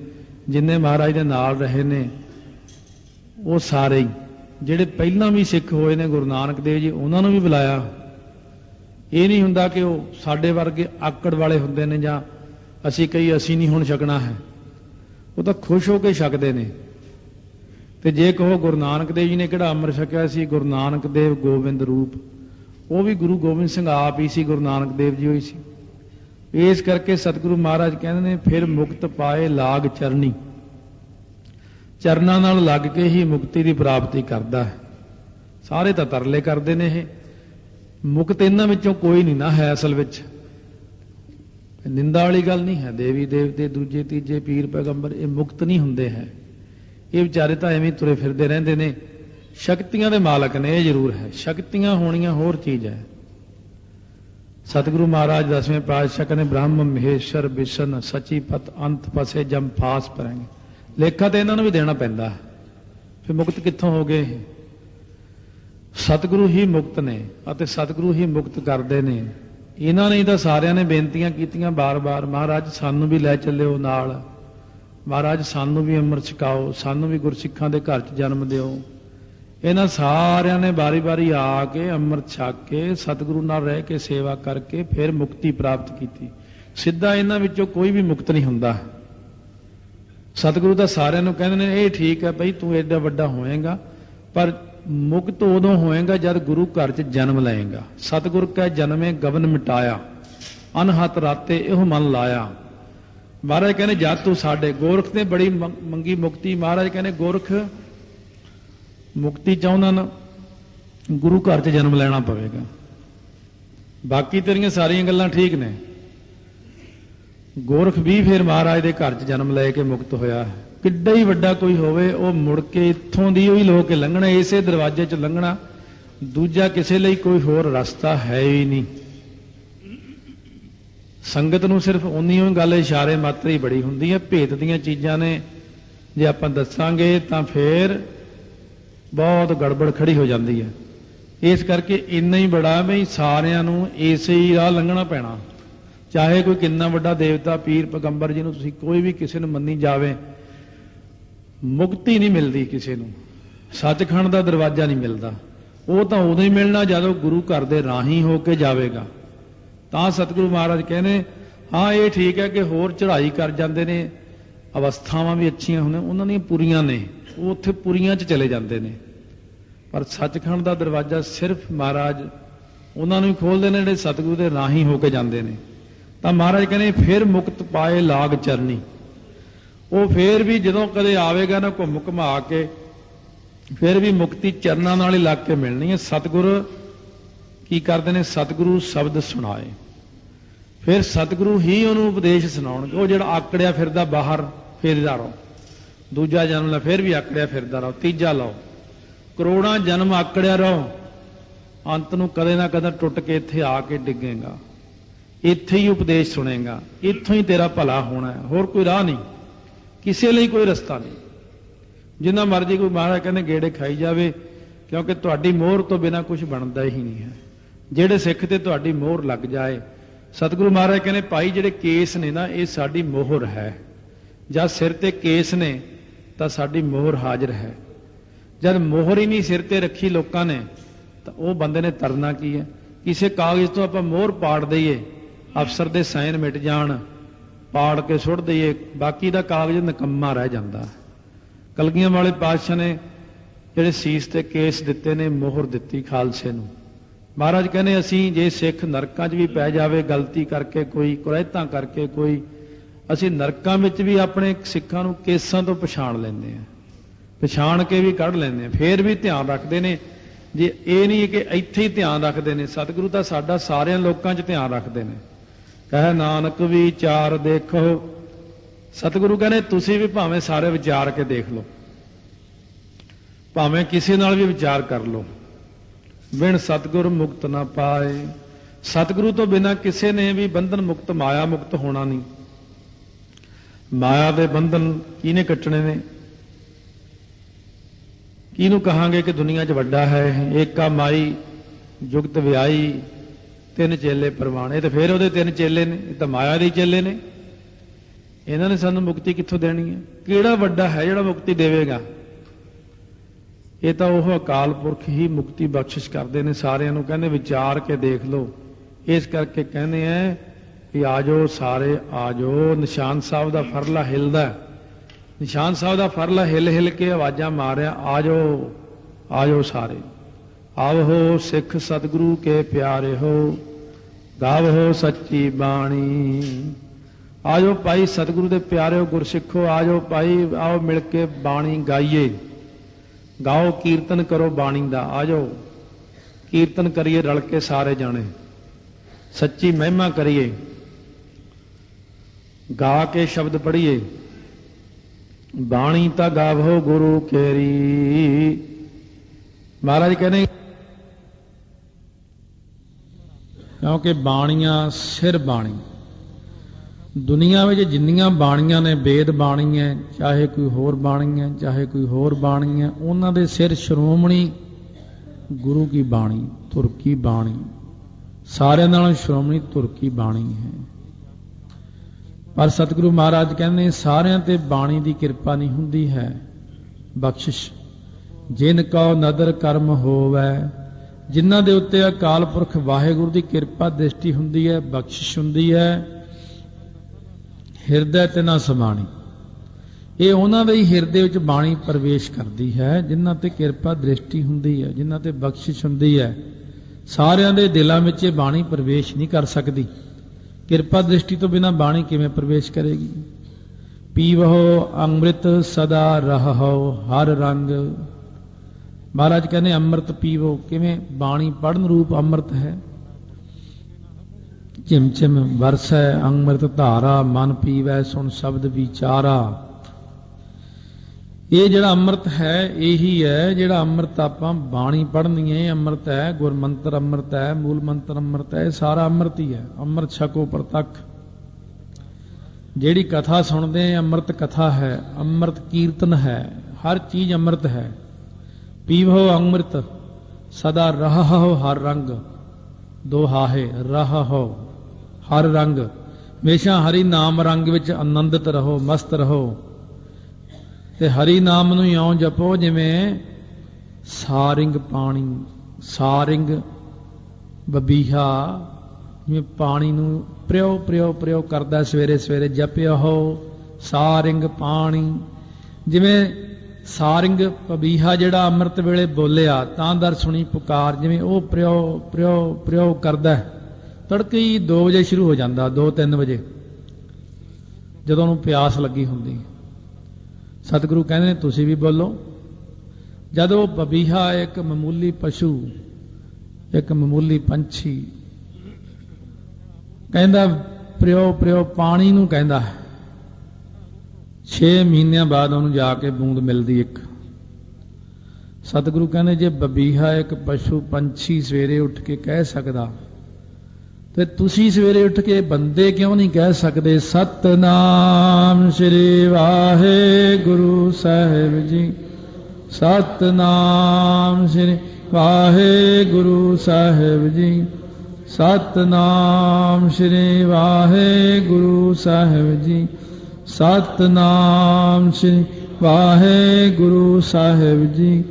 ਜਿੰਨੇ ਮਹਾਰਾਜ ਦੇ ਨਾਲ ਰਹੇ ਨੇ, ਉਹ ਸਾਰੇ ਹੀ, ਜਿਹੜੇ ਪਹਿਲਾਂ ਵੀ ਸਿੱਖ ਹੋਏ ਨੇ ਗੁਰੂ ਨਾਨਕ ਦੇਵ ਜੀ, ਉਹਨਾਂ ਨੂੰ ਵੀ ਬੁਲਾਇਆ। ਇਹ ਨਹੀਂ ਹੁੰਦਾ ਕਿ ਉਹ ਸਾਡੇ ਵਰਗੇ ਆਕੜ ਵਾਲੇ ਹੁੰਦੇ ਨੇ ਜਾਂ ਅਸੀਂ ਕਹੀ ਅਸੀਂ ਨਹੀਂ ਹੁਣ ਛਕਣਾ ਹੈ। ਉਹ ਤਾਂ ਖੁਸ਼ ਹੋ ਕੇ ਛਕਦੇ ਨੇ। ਤੇ ਜੇ ਕਹੋ ਗੁਰੂ ਨਾਨਕ ਦੇਵ ਜੀ ਨੇ ਕਿਹੜਾ ਅੰਮ੍ਰਿਤ ਛਕਿਆ ਸੀ? ਗੁਰੂ ਨਾਨਕ ਦੇਵ ਗੋਬਿੰਦ ਰੂਪ। ਉਹ ਵੀ ਗੁਰੂ ਗੋਬਿੰਦ ਸਿੰਘ ਆਪ ਹੀ ਸੀ, ਗੁਰੂ ਨਾਨਕ ਦੇਵ ਜੀ ਹੋਈ ਸੀ। ਇਸ ਕਰਕੇ ਸਤਿਗੁਰੂ ਮਹਾਰਾਜ ਕਹਿੰਦੇ ਨੇ, ਫਿਰ ਮੁਕਤ ਪਾਏ ਲਾਗ ਚਰਨੀ। ਚਰਨਾਂ ਨਾਲ ਲੱਗ ਕੇ ਹੀ ਮੁਕਤੀ ਦੀ ਪ੍ਰਾਪਤੀ ਕਰਦਾ ਹੈ। ਸਾਰੇ ਤਾਂ ਤਰਲੇ ਕਰਦੇ ਨੇ ਇਹ। ਮੁਕਤ ਇਹਨਾਂ ਵਿੱਚੋਂ ਕੋਈ ਨਹੀਂ ਨਾ ਹੈ ਅਸਲ ਵਿੱਚ। ਨਿੰਦਾ ਵਾਲੀ ਗੱਲ ਨਹੀਂ ਹੈ। ਦੇਵੀ, ਦੇਵਤੇ, ਦੂਜੇ, ਤੀਜੇ, ਪੀਰ, ਪੈਗੰਬਰ, ਇਹ ਮੁਕਤ ਨਹੀਂ ਹੁੰਦੇ ਹੈ। ਇਹ ਵਿਚਾਰੇ ਤਾਂ ਐਵੇਂ ਤੁਰੇ ਫਿਰਦੇ ਰਹਿੰਦੇ ਨੇ। ਸ਼ਕਤੀਆਂ ਦੇ ਮਾਲਕ ਨੇ, ਇਹ ਜ਼ਰੂਰ ਹੈ। ਸ਼ਕਤੀਆਂ ਹੋਣੀਆਂ ਹੋਰ ਚੀਜ਼ ਹੈ। ਸਤਿਗੁਰੂ ਮਹਾਰਾਜ ਦਸਵੇਂ ਪਾਤਸ਼ਾਹ ਕਹਿੰਦੇ, ਬ੍ਰਹਮ, ਮਹੇਸ਼ਰ ਵਿਸ਼ਨ ਸਚੀ ਪਤ, ਅੰਤ ਪਸੇ ਜਮ ਫਾਸ ਪਰਾਂਗੇ ਲੇਖਾ ਤੇ ਇਹਨਾਂ ਨੂੰ ਵੀ ਦੇਣਾ ਪੈਂਦਾ ਹੈ। ਫਿਰ ਮੁਕਤ ਕਿੱਥੋਂ ਹੋ ਗਏ ਸਤਿਗੁਰੂ ਹੀ ਮੁਕਤ ਨੇ ਅਤੇ ਸਤਿਗੁਰੂ ਹੀ ਮੁਕਤ ਕਰਦੇ ਨੇ। ਇਹਨਾਂ ਨੇ ਤਾਂ ਸਾਰਿਆਂ ਨੇ ਬੇਨਤੀਆਂ ਕੀਤੀਆਂ ਬਾਰ-ਬਾਰ, ਮਹਾਰਾਜ ਸਾਨੂੰ ਵੀ ਲੈ ਚੱਲਿਓ ਨਾਲ। ਮਹਾਰਾਜ ਸਾਨੂੰ ਵੀ ਅੰਮ੍ਰਿਤ ਛਕਾਓ, ਸਾਨੂੰ ਵੀ ਗੁਰਸਿੱਖਾਂ ਦੇ ਘਰ 'ਚ ਜਨਮ ਦਿਓ। ਇਹਨਾਂ ਸਾਰਿਆਂ ਨੇ ਬਾਰੀ-ਬਾਰੀ ਆ ਕੇ ਅੰਮ੍ਰਿਤ ਛਕ ਕੇ ਸਤਿਗੁਰੂ ਨਾਲ ਰਹਿ ਕੇ ਸੇਵਾ ਕਰਕੇ ਫਿਰ ਮੁਕਤੀ ਪ੍ਰਾਪਤ ਕੀਤੀ। ਸਿੱਧਾ ਇਹਨਾਂ ਵਿੱਚੋਂ ਕੋਈ ਵੀ ਮੁਕਤ ਨਹੀਂ ਹੁੰਦਾ। ਸਤਿਗੁਰੂ ਤਾਂ ਸਾਰਿਆਂ ਨੂੰ ਕਹਿੰਦੇ ਨੇ, ਇਹ ਠੀਕ ਹੈ ਭਈ ਤੂੰ ਐਡਾ ਵੱਡਾ ਹੋਏਗਾ। ਪਰ ਮੁਕਤ ਉਦੋਂ ਹੋਏਗਾ ਜਦ ਗੁਰੂ ਘਰ 'ਚ ਜਨਮ ਲਏਗਾ। ਸਤਿਗੁਰ ਕੈ ਜਨਮੇ ਗਵਨ ਮਿਟਾਇਆ, ਅਨਹਤ ਰਾਤੇ ਇਹੋ ਮਨ ਲਾਇਆ। ਮਹਾਰਾਜ ਕਹਿੰਦੇ, ਜਦ ਤੂੰ ਸਾਡੇ ਗੋਰਖ ਨੇ ਬੜੀ ਮੰਗੀ ਮੁਕਤੀ। ਮਹਾਰਾਜ ਕਹਿੰਦੇ, ਗੋਰਖ ਮੁਕਤੀ ਚਾਹੁੰਦਾ ਗੁਰੂ ਘਰ 'ਚ ਜਨਮ ਲੈਣਾ ਪਵੇਗਾ। ਬਾਕੀ ਤੇਰੀਆਂ ਸਾਰੀਆਂ ਗੱਲਾਂ ਠੀਕ ਨੇ। ਗੋਰਖ ਵੀ ਫਿਰ ਮਹਾਰਾਜ ਦੇ ਘਰ 'ਚ ਜਨਮ ਲੈ ਕੇ ਮੁਕਤ ਹੋਇਆ। ਕਿੱਡਾ ਹੀ ਵੱਡਾ ਕੋਈ ਹੋਵੇ, ਉਹ ਮੁੜ ਕੇ ਇੱਥੋਂ ਦੀ ਉਹੀ ਲੋ ਕੇ ਲੰਘਣਾ, ਇਸੇ ਦਰਵਾਜ਼ੇ 'ਚ ਲੰਘਣਾ। ਦੂਜਾ ਕਿਸੇ ਲਈ ਕੋਈ ਹੋਰ ਰਸਤਾ ਹੈ ਹੀ ਨਹੀਂ। ਸੰਗਤ ਨੂੰ ਸਿਰਫ ਉਨੀ ਹੀ ਗੱਲ ਇਸ਼ਾਰੇ ਮਾਤਰ ਹੀ ਬੜੀ ਹੁੰਦੀ ਹੈ। ਭੇਤ ਦੀਆਂ ਚੀਜ਼ਾਂ ਨੇ। ਜੇ ਆਪਾਂ ਦੱਸਾਂਗੇ ਤਾਂ ਫੇਰ ਬਹੁਤ ਗੜਬੜ ਖੜੀ ਹੋ ਜਾਂਦੀ ਹੈ। ਇਸ ਕਰਕੇ ਇੰਨਾ ਹੀ ਬੜਾ ਵੀ ਸਾਰਿਆਂ ਨੂੰ ਇਸੇ ਹੀ ਰਾਹ ਲੰਘਣਾ ਪੈਣਾ। ਚਾਹੇ ਕੋਈ ਕਿੰਨਾ ਵੱਡਾ ਦੇਵਤਾ, ਪੀਰ, ਪੈਗੰਬਰ ਜੀ ਨੂੰ ਤੁਸੀਂ ਕੋਈ ਵੀ ਕਿਸੇ ਨੂੰ ਮੰਨੀ ਜਾਵੇ, ਮੁਕਤੀ ਨਹੀਂ ਮਿਲਦੀ ਕਿਸੇ ਨੂੰ। ਸੱਚਖੰਡ ਦਾ ਦਰਵਾਜ਼ਾ ਨਹੀਂ ਮਿਲਦਾ। ਉਹ ਤਾਂ ਉਦੋਂ ਹੀ ਮਿਲਣਾ ਜਦੋਂ ਗੁਰੂ ਘਰ ਦੇ ਰਾਹੀਂ ਹੋ ਕੇ ਜਾਵੇਗਾ। ਤਾਂ ਸਤਿਗੁਰੂ ਮਹਾਰਾਜ ਕਹਿੰਦੇ, ਹਾਂ, ਇਹ ਠੀਕ ਹੈ ਕਿ ਹੋਰ ਚੜ੍ਹਾਈ ਕਰ ਜਾਂਦੇ ਨੇ। ਅਵਸਥਾਵਾਂ ਵੀ ਅੱਛੀਆਂ ਹੁੰਦੀਆਂ, ਉਹਨਾਂ ਦੀਆਂ ਪੂਰੀਆਂ ਨੇ। ਉਹ ਉੱਥੇ ਪੁਰੀਆਂ 'ਚ ਚਲੇ ਜਾਂਦੇ ਨੇ। ਪਰ ਸੱਚਖੰਡ ਦਾ ਦਰਵਾਜ਼ਾ ਸਿਰਫ ਮਹਾਰਾਜ ਉਹਨਾਂ ਨੂੰ ਹੀ ਖੋਲਦੇ ਨੇ, ਜਿਹੜੇ ਸਤਿਗੁਰੂ ਦੇ ਰਾਹੀਂ ਹੋ ਕੇ ਜਾਂਦੇ ਨੇ। ਤਾਂ ਮਹਾਰਾਜ ਕਹਿੰਦੇ, ਫਿਰ ਮੁਕਤ ਪਾਏ ਲਾਗ ਚਰਨੀ। ਉਹ ਫੇਰ ਵੀ ਜਦੋਂ ਕਦੇ ਆਵੇਗਾ ਨਾ ਘੁੰਮ ਘੁਮਾ ਕੇ, ਫਿਰ ਵੀ ਮੁਕਤੀ ਚਰਨਾਂ ਨਾਲ ਹੀ ਲੱਗ ਕੇ ਮਿਲਣੀ ਹੈ। ਸਤਿਗੁਰ ਕੀ ਕਰਦੇ ਨੇ? ਸਤਿਗੁਰੂ ਸ਼ਬਦ ਸੁਣਾਏ। ਫਿਰ ਸਤਿਗੁਰੂ ਹੀ ਉਹਨੂੰ ਉਪਦੇਸ਼ ਸੁਣਾਉਣਗੇ। ਉਹ ਜਿਹੜਾ ਆਕੜਿਆ ਫਿਰਦਾ ਬਾਹਰ ਫੇਰਦਾ ਰਹੋ। ਦੂਜਾ ਜਨਮ ਲੈ, ਫਿਰ ਵੀ ਆਕੜਿਆ ਫਿਰਦਾ ਰਹੋ। ਤੀਜਾ ਲਓ। ਕਰੋੜਾਂ ਜਨਮ ਆਕੜਿਆ ਰਹੋ। ਅੰਤ ਨੂੰ ਕਦੇ ਨਾ ਕਦੇ ਟੁੱਟ ਕੇ ਇੱਥੇ ਆ ਕੇ ਡਿੱਗੇਗਾ। ਇੱਥੇ ਹੀ ਉਪਦੇਸ਼ ਸੁਣੇਗਾ। ਇੱਥੋਂ ਹੀ ਤੇਰਾ ਭਲਾ ਹੋਣਾ ਹੈ। ਹੋਰ ਕੋਈ ਰਾਹ ਨਹੀਂ। ਕਿਸੇ ਲਈ ਕੋਈ ਰਸਤਾ ਨਹੀਂ। ਜਿੰਨਾ ਮਰਜ਼ੀ ਕੋਈ ਮਹਾਰਾਜ ਕਹਿੰਦੇ ਗੇੜੇ ਖਾਈ ਜਾਵੇ, ਕਿਉਂਕਿ ਤੁਹਾਡੀ ਮੋਹਰ ਤੋਂ ਬਿਨਾ ਕੁਝ ਬਣਦਾ ਹੀ ਨਹੀਂ ਹੈ। ਜਿਹੜੇ ਸਿੱਖ ਤੇ ਤੁਹਾਡੀ ਮੋਹਰ ਲੱਗ ਜਾਏ, ਸਤਿਗੁਰੂ ਮਹਾਰਾਜ ਕਹਿੰਦੇ, ਭਾਈ, ਜਿਹੜੇ ਕੇਸ ਨੇ ਨਾ, ਇਹ ਸਾਡੀ ਮੋਹਰ ਹੈ। ਜਾਂ ਸਿਰ ਤੇ ਕੇਸ ਨੇ ਤਾਂ ਸਾਡੀ ਮੋਹਰ ਹਾਜ਼ਰ ਹੈ। ਜਦ ਮੋਹਰ ਹੀ ਨਹੀਂ ਸਿਰ ਤੇ ਰੱਖੀ ਲੋਕਾਂ ਨੇ, ਤਾਂ ਉਹ ਬੰਦੇ ਨੇ ਤਰਨਾ ਕੀ ਹੈ? ਕਿਸੇ ਕਾਗਜ਼ ਤੋਂ ਆਪਾਂ ਮੋਹਰ ਪਾੜ ਦਈਏ, ਅਫਸਰ ਦੇ ਸਾਈਨ ਮਿਟ ਜਾਣ, ਪਾੜ ਕੇ ਸੁੱਟ ਦਈਏ, ਬਾਕੀ ਦਾ ਕਾਗਜ਼ ਨਕੰਮਾ ਰਹਿ ਜਾਂਦਾ। ਕਲਗੀਆਂ ਵਾਲੇ ਪਾਤਸ਼ਾਹ ਨੇ ਜਿਹੜੇ ਸੀਸ ਤੇ ਕੇਸ ਦਿੱਤੇ ਨੇ, ਮੋਹਰ ਦਿੱਤੀ ਖਾਲਸੇ ਨੂੰ। ਮਹਾਰਾਜ ਕਹਿੰਦੇ, ਅਸੀਂ ਜੇ ਸਿੱਖ ਨਰਕਾਂ 'ਚ ਵੀ ਪੈ ਜਾਵੇ, ਗਲਤੀ ਕਰਕੇ ਕੋਈ ਕੁਰੈਤਾਂ ਕਰਕੇ ਕੋਈ ਅਸੀਂ ਨਰਕਾਂ ਵਿੱਚ ਵੀ ਆਪਣੇ ਸਿੱਖਾਂ ਨੂੰ ਕੇਸਾਂ ਤੋਂ ਪਛਾਣ ਲੈਂਦੇ ਆ ਪਛਾਣ ਕੇ ਵੀ ਕੱਢ ਲੈਂਦੇ ਆ ਫੇਰ ਵੀ ਧਿਆਨ ਰੱਖਦੇ ਨੇ। ਜੇ ਇਹ ਨਹੀਂ ਕਿ ਇੱਥੇ ਹੀ ਧਿਆਨ ਰੱਖਦੇ ਨੇ, ਸਤਿਗੁਰੂ ਤਾਂ ਸਾਡਾ ਸਾਰਿਆਂ ਲੋਕਾਂ 'ਚ ਧਿਆਨ ਰੱਖਦੇ ਨੇ। ਕਹੇ ਨਾਨਕ ਵਿਚਾਰ ਦੇਖੋ। ਸਤਿਗੁਰੂ ਕਹਿੰਦੇ, ਤੁਸੀਂ ਵੀ ਭਾਵੇਂ ਸਾਰੇ ਵਿਚਾਰ ਕੇ ਦੇਖ ਲਓ। ਭਾਵੇਂ ਕਿਸੇ ਨਾਲ ਵੀ ਵਿਚਾਰ ਕਰ ਲਓ। ਬਿਨ ਸਤਿਗੁਰ ਮੁਕਤ ਨਾ ਪਾਏ। ਸਤਿਗੁਰੂ ਤੋਂ ਬਿਨਾ ਕਿਸੇ ਨੇ ਵੀ ਬੰਧਨ ਮੁਕਤ, ਮਾਇਆ ਮੁਕਤ ਹੋਣਾ ਨਹੀਂ। ਮਾਇਆ ਦੇ ਬੰਧਨ ਕਿਹਨੇ ਕੱਟਣੇ ਨੇ? ਕਿਹਨੂੰ ਕਹਾਂਗੇ ਕਿ ਦੁਨੀਆ 'ਚ ਵੱਡਾ ਹੈ? ਏਕਾ ਮਾਈ, ਜੁਗਤ ਵਿਆਈ, ਤਿੰਨ ਚੇਲੇ ਪ੍ਰਵਾਣੇ ਤੇ ਫਿਰ ਉਹਦੇ ਤਿੰਨ ਚੇਲੇ ਨੇ, ਇਹ ਤਾਂ ਮਾਇਆ ਦੇ ਚੇਲੇ ਨੇ। ਇਹਨਾਂ ਨੇ ਸਾਨੂੰ ਮੁਕਤੀ ਕਿੱਥੋਂ ਦੇਣੀ ਹੈ? ਕਿਹੜਾ ਵੱਡਾ ਹੈ ਜਿਹੜਾ ਮੁਕਤੀ ਦੇਵੇਗਾ? ਇਹ ਤਾਂ ਉਹ ਅਕਾਲ ਪੁਰਖ ਹੀ ਮੁਕਤੀ ਬਖਸ਼ਿਸ਼ ਕਰਦੇ ਨੇ ਸਾਰਿਆਂ ਨੂੰ, ਕਹਿੰਦੇ ਵਿਚਾਰ ਕੇ ਦੇਖ ਲਓ। ਇਸ ਕਰਕੇ ਕਹਿੰਦੇ ਆ ਕਿ ਆਜੋ ਸਾਰੇ ਆਜੋ ਨਿਸ਼ਾਨ ਸਾਹਿਬ ਦਾ ਫਰਲਾ ਹਿਲਦਾ ਨਿਸ਼ਾਨ ਸਾਹਿਬ ਦਾ ਫਰਲਾ ਹਿਲ ਹਿਲ ਕੇ ਆਵਾਜ਼ਾਂ ਮਾਰਿਆ ਆਜੋ ਆਜੋ ਸਾਰੇ। ਆਵੋ ਸਿੱਖ ਸਤਿਗੁਰੂ ਕੇ ਪਿਆਰੇ ਹੋ, ਗਾਵੋ ਸੱਚੀ ਬਾਣੀ। ਆਜੋ ਭਾਈ ਸਤਿਗੁਰੂ ਦੇ ਪਿਆਰਿਓ ਗੁਰਸਿੱਖੋ ਆਜੋ ਭਾਈ, ਆਓ ਮਿਲ ਕੇ ਬਾਣੀ ਗਾਈਏ। ਗਾਓ, ਕੀਰਤਨ ਕਰੋ ਬਾਣੀ ਦਾ ਆਜੋ ਕੀਰਤਨ ਕਰੀਏ, ਰਲ ਕੇ ਸਾਰੇ ਜਾਣੇ। ਸੱਚੀ ਮਹਿਮਾ ਕਰੀਏ। ਗਾ ਕੇ ਸ਼ਬਦ ਪੜ੍ਹੀਏ। ਬਾਣੀ ਤਾਂ ਗਾਵੋ ਗੁਰੂ ਕੇਰੀ। ਮਹਾਰਾਜ ਕਹਿੰਦੇ, ਕਿਉਂਕਿ ਬਾਣੀਆਂ ਸਿਰ ਬਾਣੀ। ਦੁਨੀਆ ਵਿੱਚ ਜਿੰਨੀਆਂ ਬਾਣੀਆਂ ਨੇ, ਵੇਦ ਬਾਣੀ ਹੈ, ਚਾਹੇ ਕੋਈ ਹੋਰ ਬਾਣੀ ਹੈ, ਚਾਹੇ ਕੋਈ ਹੋਰ ਬਾਣੀ ਹੈ, ਉਹਨਾਂ ਦੇ ਸਿਰ ਸ਼੍ਰੋਮਣੀ ਗੁਰੂ ਕੀ ਬਾਣੀ ਤੁਰਕੀ ਬਾਣੀ। ਸਾਰਿਆਂ ਨਾਲੋਂ ਸ਼੍ਰੋਮਣੀ ਤੁਰਕੀ ਬਾਣੀ ਹੈ। ਪਰ ਸਤਿਗੁਰੂ ਮਹਾਰਾਜ ਕਹਿੰਦੇ ਸਾਰਿਆਂ ਤੇ ਬਾਣੀ ਦੀ ਕਿਰਪਾ ਨਹੀਂ ਹੁੰਦੀ ਹੈ। ਬਖਸ਼ਿਸ਼। ਜਿਨ ਕਉ ਨਦਰ ਕਰਮ ਹੋਵੇ, ਜਿਨ੍ਹਾਂ ਦੇ ਉੱਤੇ ਅਕਾਲ ਪੁਰਖ ਵਾਹਿਗੁਰੂ ਦੀ ਕਿਰਪਾ ਦ੍ਰਿਸ਼ਟੀ ਹੁੰਦੀ ਹੈ, ਬਖਸ਼ਿਸ਼ ਹੁੰਦੀ ਹੈ। ਹਿਰਦੇ ਤੇ ਨਾ ਸਮਾਣੀ। ਇਹ ਉਹਨਾਂ ਦੇ ਹੀ ਹਿਰਦੇ ਵਿੱਚ ਬਾਣੀ ਪ੍ਰਵੇਸ਼ ਕਰਦੀ ਹੈ, ਜਿਨ੍ਹਾਂ ਤੇ ਕਿਰਪਾ ਦ੍ਰਿਸ਼ਟੀ ਹੁੰਦੀ ਹੈ, ਜਿਨ੍ਹਾਂ ਤੇ ਬਖਸ਼ਿਸ਼ ਹੁੰਦੀ ਹੈ। ਸਾਰਿਆਂ ਦੇ ਦਿਲਾਂ ਵਿੱਚ ਇਹ ਬਾਣੀ ਪ੍ਰਵੇਸ਼ ਨਹੀਂ ਕਰ ਸਕਦੀ। ਕਿਰਪਾ ਦ੍ਰਿਸ਼ਟੀ ਤੋਂ ਬਿਨਾ ਬਾਣੀ ਕਿਵੇਂ ਪ੍ਰਵੇਸ਼ ਕਰੇਗੀ? ਪੀਵਹੁ ਅੰਮ੍ਰਿਤ ਸਦਾ ਰਹੋ, ਹਰ ਰੰਗ। ਮਹਾਰਾਜ ਕਹਿੰਦੇ, ਅੰਮ੍ਰਿਤ ਪੀਵੋ। ਕਿਵੇਂ? ਬਾਣੀ ਪੜਨ ਰੂਪ ਅੰਮ੍ਰਿਤ ਹੈ। ਚਿਮ ਚਿਮ ਵਰਸੈ ਅੰਮ੍ਰਿਤ ਧਾਰਾ, ਮਨ ਪੀਵੈ ਸੁਣ ਸ਼ਬਦ ਵਿਚਾਰਾ। ਇਹ ਜਿਹੜਾ ਅੰਮ੍ਰਿਤ ਹੈ, ਇਹੀ ਹੈ, ਜਿਹੜਾ ਅੰਮ੍ਰਿਤ ਆਪਾਂ ਬਾਣੀ ਪੜ੍ਹਨੀ ਹੈ ਅੰਮ੍ਰਿਤ ਹੈ, ਗੁਰਮੰਤਰ ਅੰਮ੍ਰਿਤ ਹੈ, ਮੂਲ ਮੰਤਰ ਅੰਮ੍ਰਿਤ ਹੈ, ਇਹ ਸਾਰਾ ਅੰਮ੍ਰਿਤ ਹੀ ਹੈ, ਅੰਮ੍ਰਿਤ ਛਕੋ ਪ੍ਰਤੱਖ। ਜਿਹੜੀ ਕਥਾ ਸੁਣਦੇ ਆ ਅੰਮ੍ਰਿਤ ਕਥਾ ਹੈ, ਅੰਮ੍ਰਿਤ ਕੀਰਤਨ ਹੈ, ਹਰ ਚੀਜ਼ ਅੰਮ੍ਰਿਤ ਹੈ। ਪੀਵੋ ਅੰਮ੍ਰਿਤ, ਸਦਾ ਰਹੋ ਹਰ ਰੰਗ ਦੋ ਹਾਹੇ ਰਹੋ ਹਰ ਰੰਗ। ਹਮੇਸ਼ਾ ਹਰੀ ਨਾਮ ਰੰਗ ਵਿੱਚ ਆਨੰਦਿਤ ਰਹੋ, ਮਸਤ ਰਹੋ। ਤੇ ਹਰੀ ਨਾਮ ਨੂੰ ਇਉਂ ਜਪੋ, ਜਿਵੇਂ ਸਾਰਿੰਗ ਪਾਣੀ, ਸਾਰਿੰਗ ਬਬੀਹਾ, ਜਿਵੇਂ ਪਾਣੀ ਨੂੰ ਪ੍ਰਿਓ ਪ੍ਰਿਓ ਪ੍ਰਿਓ ਕਰਦਾ ਸਵੇਰੇ ਸਵੇਰੇ ਜਪਿਓ ਹੋ, ਸਾਰਿੰਗ ਪਾਣੀ। ਜਿਵੇਂ ਸਾਰਿੰਗ ਪਬੀਹਾ ਜਿਹੜਾ ਅੰਮ੍ਰਿਤ ਵੇਲੇ ਬੋਲਿਆ, ਤਾਂ ਦਰ ਸੁਣੀ ਪੁਕਾਰ, ਜਿਵੇਂ ਉਹ ਪ੍ਰਿਓ ਪ੍ਰਿਓ ਪ੍ਰਿਓ ਕਰਦਾ ਤੜਕੇ ਹੀ 2 ਵਜੇ ਸ਼ੁਰੂ ਹੋ ਜਾਂਦਾ 2-3 ਵਜੇ, ਜਦੋਂ ਉਹਨੂੰ ਪਿਆਸ ਲੱਗੀ ਹੁੰਦੀ। ਸਤਿਗੁਰੂ ਕਹਿੰਦੇ ਨੇ, ਤੁਸੀਂ ਵੀ ਬੋਲੋ। ਜਦ ਉਹ ਬਬੀਹਾ ਇੱਕ ਮਾਮੂਲੀ ਪਸ਼ੂ, ਇੱਕ ਮਾਮੂਲੀ ਪੰਛੀ ਕਹਿੰਦਾ, ਪ੍ਰਿਓ ਪ੍ਰਿਓ, ਪਾਣੀ ਨੂੰ ਕਹਿੰਦਾ 6 ਮਹੀਨਿਆਂ ਬਾਅਦ ਉਹਨੂੰ ਜਾ ਕੇ ਬੂੰਦ ਮਿਲਦੀ ਇੱਕ। ਸਤਿਗੁਰੂ ਕਹਿੰਦੇ, ਜੇ ਬਬੀਹਾ ਇੱਕ ਪਸ਼ੂ ਪੰਛੀ ਸਵੇਰੇ ਉੱਠ ਕੇ ਕਹਿ ਸਕਦਾ ਤੇ ਤੁਸੀਂ ਸਵੇਰੇ ਉੱਠ ਕੇ ਬੰਦੇ ਕਿਉਂ ਨਹੀਂ ਕਹਿ ਸਕਦੇ? ਸਤਨਾਮ ਸ੍ਰੀ ਵਾਹਿਗੁਰੂ ਸਾਹਿਬ ਜੀ। ਸਤਨਾਮ ਸ੍ਰੀ ਵਾਹਿਗੁਰੂ ਸਾਹਿਬ ਜੀ। ਸਤਨਾਮ ਸ੍ਰੀ ਵਾਹਿਗੁਰੂ ਸਾਹਿਬ ਜੀ। ਸਤਨਾਮ ਸ੍ਰੀ ਵਾਹਿਗੁਰੂ ਸਾਹਿਬ ਜੀ।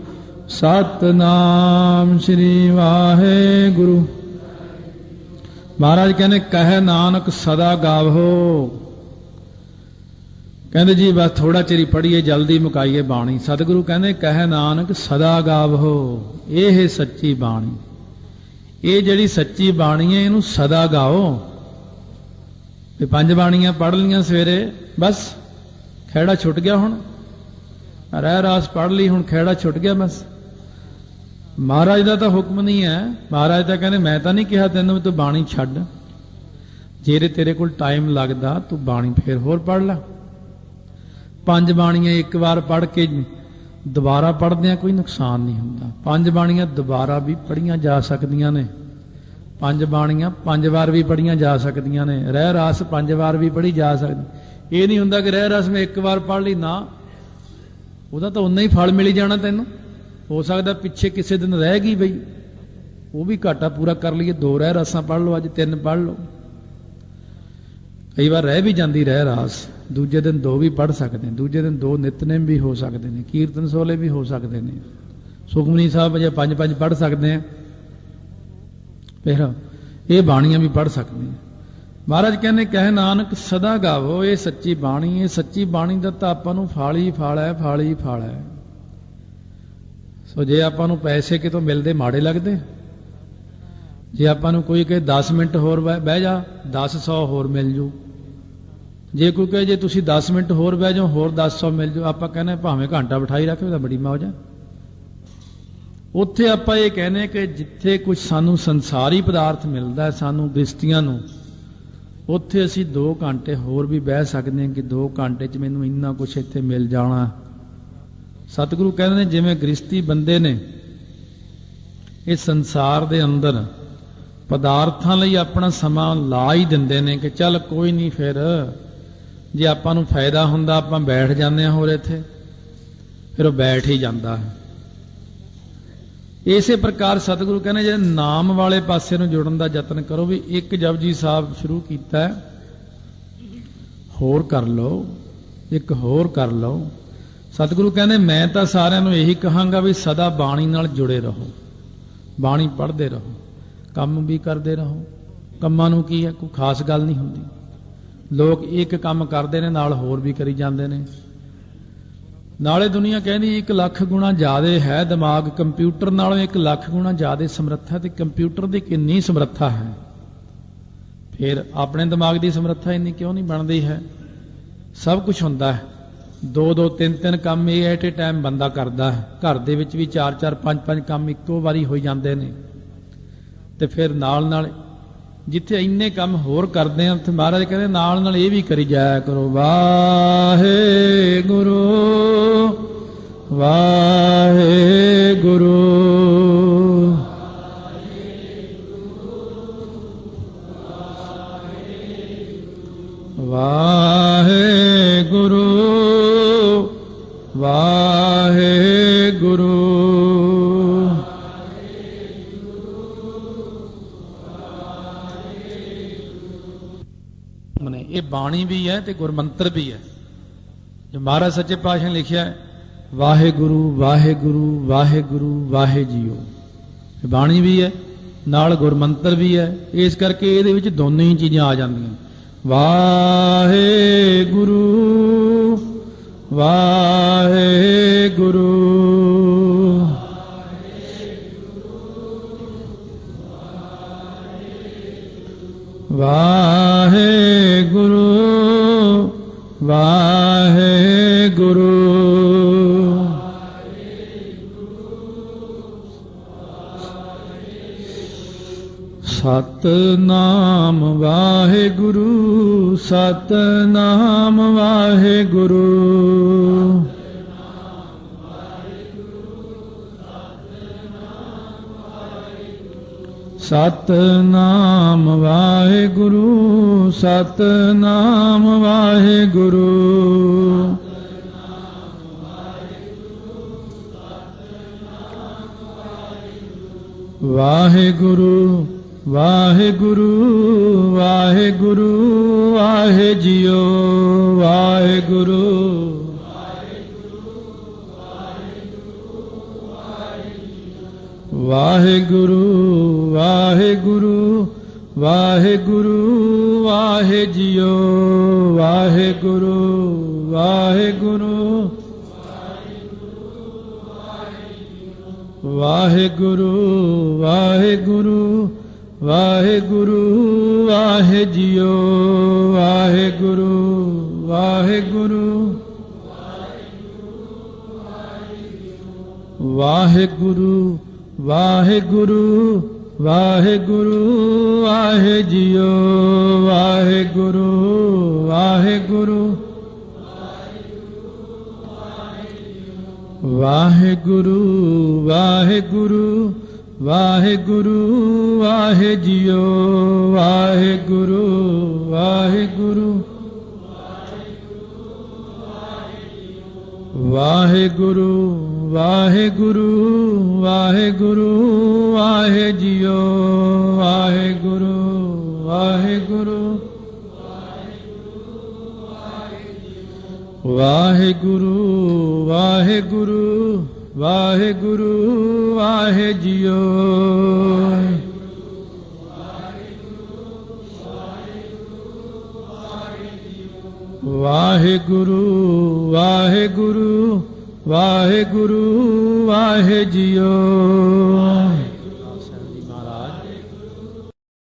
ਸਤਨਾਮ ਸ੍ਰੀ ਵਾਹਿਗੁਰੂ। ਮਹਾਰਾਜ ਕਹਿੰਦੇ, ਕਹਿ ਨਾਨਕ ਸਦਾ ਗਾਵੋ। ਕਹਿੰਦੇ ਜੀ, ਬਸ ਥੋੜਾ ਚਿਰ ਹੀ ਪੜੀਏ ਜਲਦੀ ਮੁਕਾਈਏ ਬਾਣੀ। ਸਤਿਗੁਰੂ ਕਹਿੰਦੇ, ਕਹਿ ਨਾਨਕ ਸਦਾ ਗਾਵੋ। ਇਹ ਹੈ ਸੱਚੀ ਬਾਣੀ। ਇਹ ਜਿਹੜੀ ਸੱਚੀ ਬਾਣੀ ਹੈ, ਇਹਨੂੰ ਸਦਾ ਗਾਓ। ਤੇ ਪੰਜ ਬਾਣੀਆਂ ਪੜ ਲੀਆਂ ਸਵੇਰੇ, ਬਸ, ਖਹਿੜਾ ਛੁੱਟ ਗਿਆ ਹੁਣ। ਰਹਿ ਰਾਸ ਪੜ ਲਈ, ਹੁਣ ਖਹਿੜਾ ਛੁੱਟ ਗਿਆ ਬਸ। ਮਹਾਰਾਜ ਦਾ ਤਾਂ ਹੁਕਮ ਨਹੀਂ ਹੈ। ਮਹਾਰਾਜ ਤਾਂ ਕਹਿੰਦੇ, ਮੈਂ ਤਾਂ ਨਹੀਂ ਕਿਹਾ ਤੈਨੂੰ ਵੀ ਤੂੰ ਬਾਣੀ ਛੱਡ। ਜਿਹੜੇ ਤੇਰੇ ਕੋਲ ਟਾਈਮ ਲੱਗਦਾ, ਤੂੰ ਬਾਣੀ ਫੇਰ ਹੋਰ ਪੜ ਲੈ। ਪੰਜ ਬਾਣੀਆਂ ਇੱਕ ਵਾਰ ਪੜ ਕੇ ਦੁਬਾਰਾ ਪੜਦੇ ਆ ਕੋਈ ਨੁਕਸਾਨ ਨਹੀਂ ਹੁੰਦਾ। ਪੰਜ ਬਾਣੀਆਂ ਦੁਬਾਰਾ ਵੀ ਪੜੀਆਂ ਜਾ ਸਕਦੀਆਂ ਨੇ। ਪੰਜ ਬਾਣੀਆਂ ਪੰਜ ਵਾਰ ਵੀ ਪੜੀਆਂ ਜਾ ਸਕਦੀਆਂ ਨੇ। ਰਹਿ ਰਾਸ ਪੰਜ ਵਾਰ ਵੀ ਪੜੀ ਜਾ ਸਕਦੀ। ਇਹ ਨਹੀਂ ਹੁੰਦਾ ਕਿ ਰਹਿ ਰਸ ਮੈਂ ਇੱਕ ਵਾਰ ਪੜ ਲਈ ਨਾ। ਉਹਦਾ ਤਾਂ ਉਨਾ ਹੀ ਫਲ ਮਿਲੀ ਜਾਣਾ ਤੈਨੂੰ। ਹੋ ਸਕਦਾ ਪਿੱਛੇ ਕਿਸੇ ਦਿਨ ਰਹਿ ਗਈ ਬਈ। ਉਹ ਵੀ ਘਾਟਾ ਪੂਰਾ ਕਰ ਲਈਏ। ਦੋ ਰਹਿ ਰਾਸਾਂ ਪੜ ਲਓ, ਅੱਜ ਤਿੰਨ ਪੜ ਲਓ। ਕਈ ਵਾਰ ਰਹਿ ਵੀ ਜਾਂਦੀ ਰਹਿ ਰਾਸ। ਦੂਜੇ ਦਿਨ ਦੋ ਵੀ ਪੜ ਸਕਦੇ ਨੇ। ਦੂਜੇ ਦਿਨ ਦੋ ਨਿਤਨੇਮ ਵੀ ਹੋ ਸਕਦੇ ਨੇ। ਕੀਰਤਨ ਸੋਲੇ ਵੀ ਹੋ ਸਕਦੇ ਨੇ। ਸੁਖਮਨੀ ਸਾਹਿਬ ਜੇ ਪੰਜ ਪੰਜ ਪੜ ਸਕਦੇ ਆ। ਫਿਰ ਇਹ ਬਾਣੀਆਂ ਵੀ ਪੜ ਸਕਦੇ ਆ ਮਹਾਰਾਜ ਕਹਿੰਦੇ, ਕਹਿ ਨਾਨਕ, ਸਦਾ ਗਾਵੋ, ਇਹ ਸੱਚੀ ਬਾਣੀ। ਇਹ ਸੱਚੀ ਬਾਣੀ ਦਾ ਤਾਂ ਆਪਾਂ ਨੂੰ ਫਾਲੀ ਹੀ ਫਲ ਹੈ ਫਲ। ਹੀ ਸੋ ਜੇ ਆਪਾਂ ਨੂੰ ਪੈਸੇ ਕਿਤੋਂ ਮਿਲਦੇ ਮਾੜੇ ਲੱਗਦੇ, ਜੇ ਆਪਾਂ ਨੂੰ ਕੋਈ ਕਹੇ 10 ਮਿੰਟ ਹੋਰ ਬਹਿ ਬਹਿ ਜਾ 10 100 ਹੋਰ ਮਿਲ ਜੂ। ਜੇ ਕੋਈ ਕਹੇ ਜੇ ਤੁਸੀਂ 10 ਮਿੰਟ ਹੋਰ ਬਹਿ ਜਾਓ, ਹੋਰ 10 ਮਿਲ ਜੂ, ਆਪਾਂ ਕਹਿੰਦੇ ਭਾਵੇਂ ਘੰਟਾ ਬਿਠਾਈ ਰੱਖੇ ਤਾਂ ਬੜੀ ਮੌਜ ਹੈ ਉੱਥੇ ਆਪਾਂ ਇਹ ਕਹਿੰਦੇ ਕਿ ਜਿੱਥੇ ਕੁਝ ਸਾਨੂੰ ਸੰਸਾਰੀ ਪਦਾਰਥ ਮਿਲਦਾ ਸਾਨੂੰ ਦਿਸਤੀਆਂ ਨੂੰ, ਉੱਥੇ ਅਸੀਂ 2 ਘੰਟੇ ਹੋਰ ਵੀ ਬਹਿ ਸਕਦੇ ਹਾਂ ਕਿ 2 ਘੰਟੇ 'ਚ ਮੈਨੂੰ ਇੰਨਾ ਕੁਝ ਇੱਥੇ ਮਿਲ ਜਾਣਾ। ਸਤਿਗੁਰੂ ਕਹਿੰਦੇ ਨੇ, ਜਿਵੇਂ ਗ੍ਰਸਤੀ ਬੰਦੇ ਨੇ, ਇਹ ਸੰਸਾਰ ਦੇ ਅੰਦਰ ਪਦਾਰਥਾਂ ਲਈ ਆਪਣਾ ਸਮਾਂ ਲਾ ਹੀ ਦਿੰਦੇ ਨੇ ਕਿ ਚੱਲ ਕੋਈ ਨਹੀਂ ਫਿਰ। ਜੇ ਆਪਾਂ ਨੂੰ ਫਾਇਦਾ ਹੁੰਦਾ, ਆਪਾਂ ਬੈਠ ਜਾਂਦੇ ਹਾਂ ਹੋਰ ਇੱਥੇ, ਫਿਰ ਉਹ ਬੈਠ ਹੀ ਜਾਂਦਾ ਹੈ। ਇਸੇ ਪ੍ਰਕਾਰ ਸਤਿਗੁਰੂ ਕਹਿੰਦੇ ਜੇ ਨਾਮ ਵਾਲੇ ਪਾਸੇ ਨੂੰ ਜੁੜਨ ਦਾ ਯਤਨ ਕਰੋ, ਵੀ ਇੱਕ ਜਪਜੀ ਸਾਹਿਬ ਸ਼ੁਰੂ ਕੀਤਾ ਹੋਰ ਕਰ ਲਓ, ਇੱਕ ਹੋਰ ਕਰ ਲਓ। ਸਤਿਗੁਰੂ ਕਹਿੰਦੇ, ਮੈਂ ਤਾਂ ਸਾਰਿਆਂ ਨੂੰ ਇਹੀ ਕਹਾਂਗਾ ਵੀ ਸਦਾ ਬਾਣੀ ਨਾਲ ਜੁੜੇ ਰਹੋ। ਬਾਣੀ ਪੜ੍ਹਦੇ ਰਹੋ, ਕੰਮ ਵੀ ਕਰਦੇ ਰਹੋ। ਕੰਮਾਂ ਨੂੰ ਕੀ ਹੈ? ਕੋਈ ਖਾਸ ਗੱਲ ਨਹੀਂ ਹੁੰਦੀ। ਲੋਕ ਇੱਕ ਕੰਮ ਕਰਦੇ ਨੇ, ਨਾਲ ਹੋਰ ਵੀ ਕਰੀ ਜਾਂਦੇ ਨੇ। ਨਾਲੇ ਦੁਨੀਆ ਕਹਿੰਦੀ 1 ਲੱਖ ਗੁਣਾ ਜ਼ਿਆਦਾ ਹੈ ਦਿਮਾਗ। ਕੰਪਿਊਟਰ ਨਾਲੋਂ 1 ਲੱਖ ਗੁਣਾ ਜ਼ਿਆਦਾ ਸਮਰੱਥਾ ਤੇ ਕੰਪਿਊਟਰ ਦੀ ਕਿੰਨੀ ਸਮਰੱਥਾ ਹੈ? ਫਿਰ ਆਪਣੇ ਦਿਮਾਗ ਦੀ ਸਮਰੱਥਾ ਇੰਨੀ ਕਿਉਂ ਨਹੀਂ ਬਣਦੀ ਹੈ? ਸਭ ਕੁਝ ਹੁੰਦਾ ਹੈ। ਦੋ ਦੋ ਤਿੰਨ ਤਿੰਨ ਕੰਮ ਇਹ ਐਟ ਏ ਟਾਈਮ ਬੰਦਾ ਕਰਦਾ ਹੈ। ਘਰ ਦੇ ਵਿੱਚ ਵੀ ਚਾਰ ਚਾਰ ਪੰਜ ਪੰਜ ਕੰਮ ਇੱਕੋ ਵਾਰੀ ਹੋ ਜਾਂਦੇ ਨੇ। ਤੇ ਫਿਰ ਨਾਲ ਨਾਲ ਜਿੱਥੇ ਇੰਨੇ ਕੰਮ ਹੋਰ ਕਰਦੇ ਆ ਉੱਥੇ ਮਹਾਰਾਜ ਕਹਿੰਦੇ ਨਾਲ ਨਾਲ ਇਹ ਵੀ ਕਰੀ ਜਾਇਆ ਕਰੋ। ਵਾਹੇ ਗੁਰੂ ਬਾਣੀ ਵੀ ਹੈ ਤੇ ਗੁਰਮੰਤਰ ਵੀ ਹੈ। ਜੋ ਮਹਾਰਾਜ ਸੱਚੇ ਪਾਤਸ਼ਾਹ ਨੇ ਲਿਖਿਆ ਹੈ, ਵਾਹਿਗੁਰੂ ਵਾਹਿਗੁਰੂ ਵਾਹਿਗੁਰੂ ਵਾਹਿ ਜੀਓ ਬਾਣੀ ਵੀ ਹੈ, ਨਾਲ ਗੁਰਮੰਤਰ ਵੀ ਹੈ, ਇਸ ਕਰਕੇ ਇਹਦੇ ਵਿੱਚ ਦੋਨੇ ਹੀ ਚੀਜ਼ਾਂ ਆ ਜਾਂਦੀਆਂ। ਵਾਹਿਗੁਰੂ ਵਾਹਿਗੁਰੂ ਵਾਹਿਗੁਰੂ। ਵਾਹਿਗੁਰੂ। ਸਤਨਾਮ ਵਾਹਿਗੁਰੂ ਸਤਨਾਮ ਵਾਹਿਗੁਰੂ। ਸਤਨਾਮ ਵਾਹਿਗੁਰੂ ਸਤਨਾਮ ਵਾਹਿਗੁਰੂ। ਵਾਹਿਗੁਰੂ ਵਾਹਿਗੁਰੂ ਵਾਹਿਗੁਰੂ ਵਾਹਿ ਜੀਓ ਵਾਹਿਗੁਰੂ। ਵਾਹਿਗੁਰੂ ਵਾਹਿਗੁਰੂ ਵਾਹਿਗੁਰੂ ਵਾਹਿ ਜੀਓ ਵਾਹਿਗੁਰੂ ਵਾਹਿਗੁਰੂ ਵਾਹਿਗੁਰੂ ਵਾਹਿਗੁਰੂ ਵਾਹਿਗੁਰੂ ਵਾਹਿ ਜੀਓ ਵਾਹਿਗੁਰੂ ਵਾਹਿਗੁਰੂ ਵਾਹਿਗੁਰੂ ਵਾਹਿਗੁਰੂ ਵਾਹਿਗੁਰੂ ਵਾਹਿ ਜੀਓ ਵਾਹਿਗੁਰੂ ਵਾਹਿਗੁਰੂ। ਵਾਹਿਗੁਰੂ ਵਾਹਿਗੁਰੂ ਵਾਹਿਗੁਰੂ ਵਾਹਿ ਜੀਓ ਵਾਹਿਗੁਰੂ ਵਾਹਿਗੁਰੂ। ਵਾਹਿਗੁਰੂ ਵਾਹਿਗੁਰੂ ਵਾਹਿਗੁਰੂ ਵਾਹਿ ਜੀਓ ਵਾਹਿਗੁਰੂ ਵਾਹਿਗੁਰੂ। ਵਾਹਿਗੁਰੂ ਵਾਹਿਗੁਰੂ ਵਾਹਿਗੁਰੂ ਵਾਹਿ ਜੀਓ। ਵਾਹਿਗੁਰੂ ਵਾਹਿਗੁਰੂ ਵਾਹਿਗੁਰੂ ਵਾਹਿ ਜੀਓ।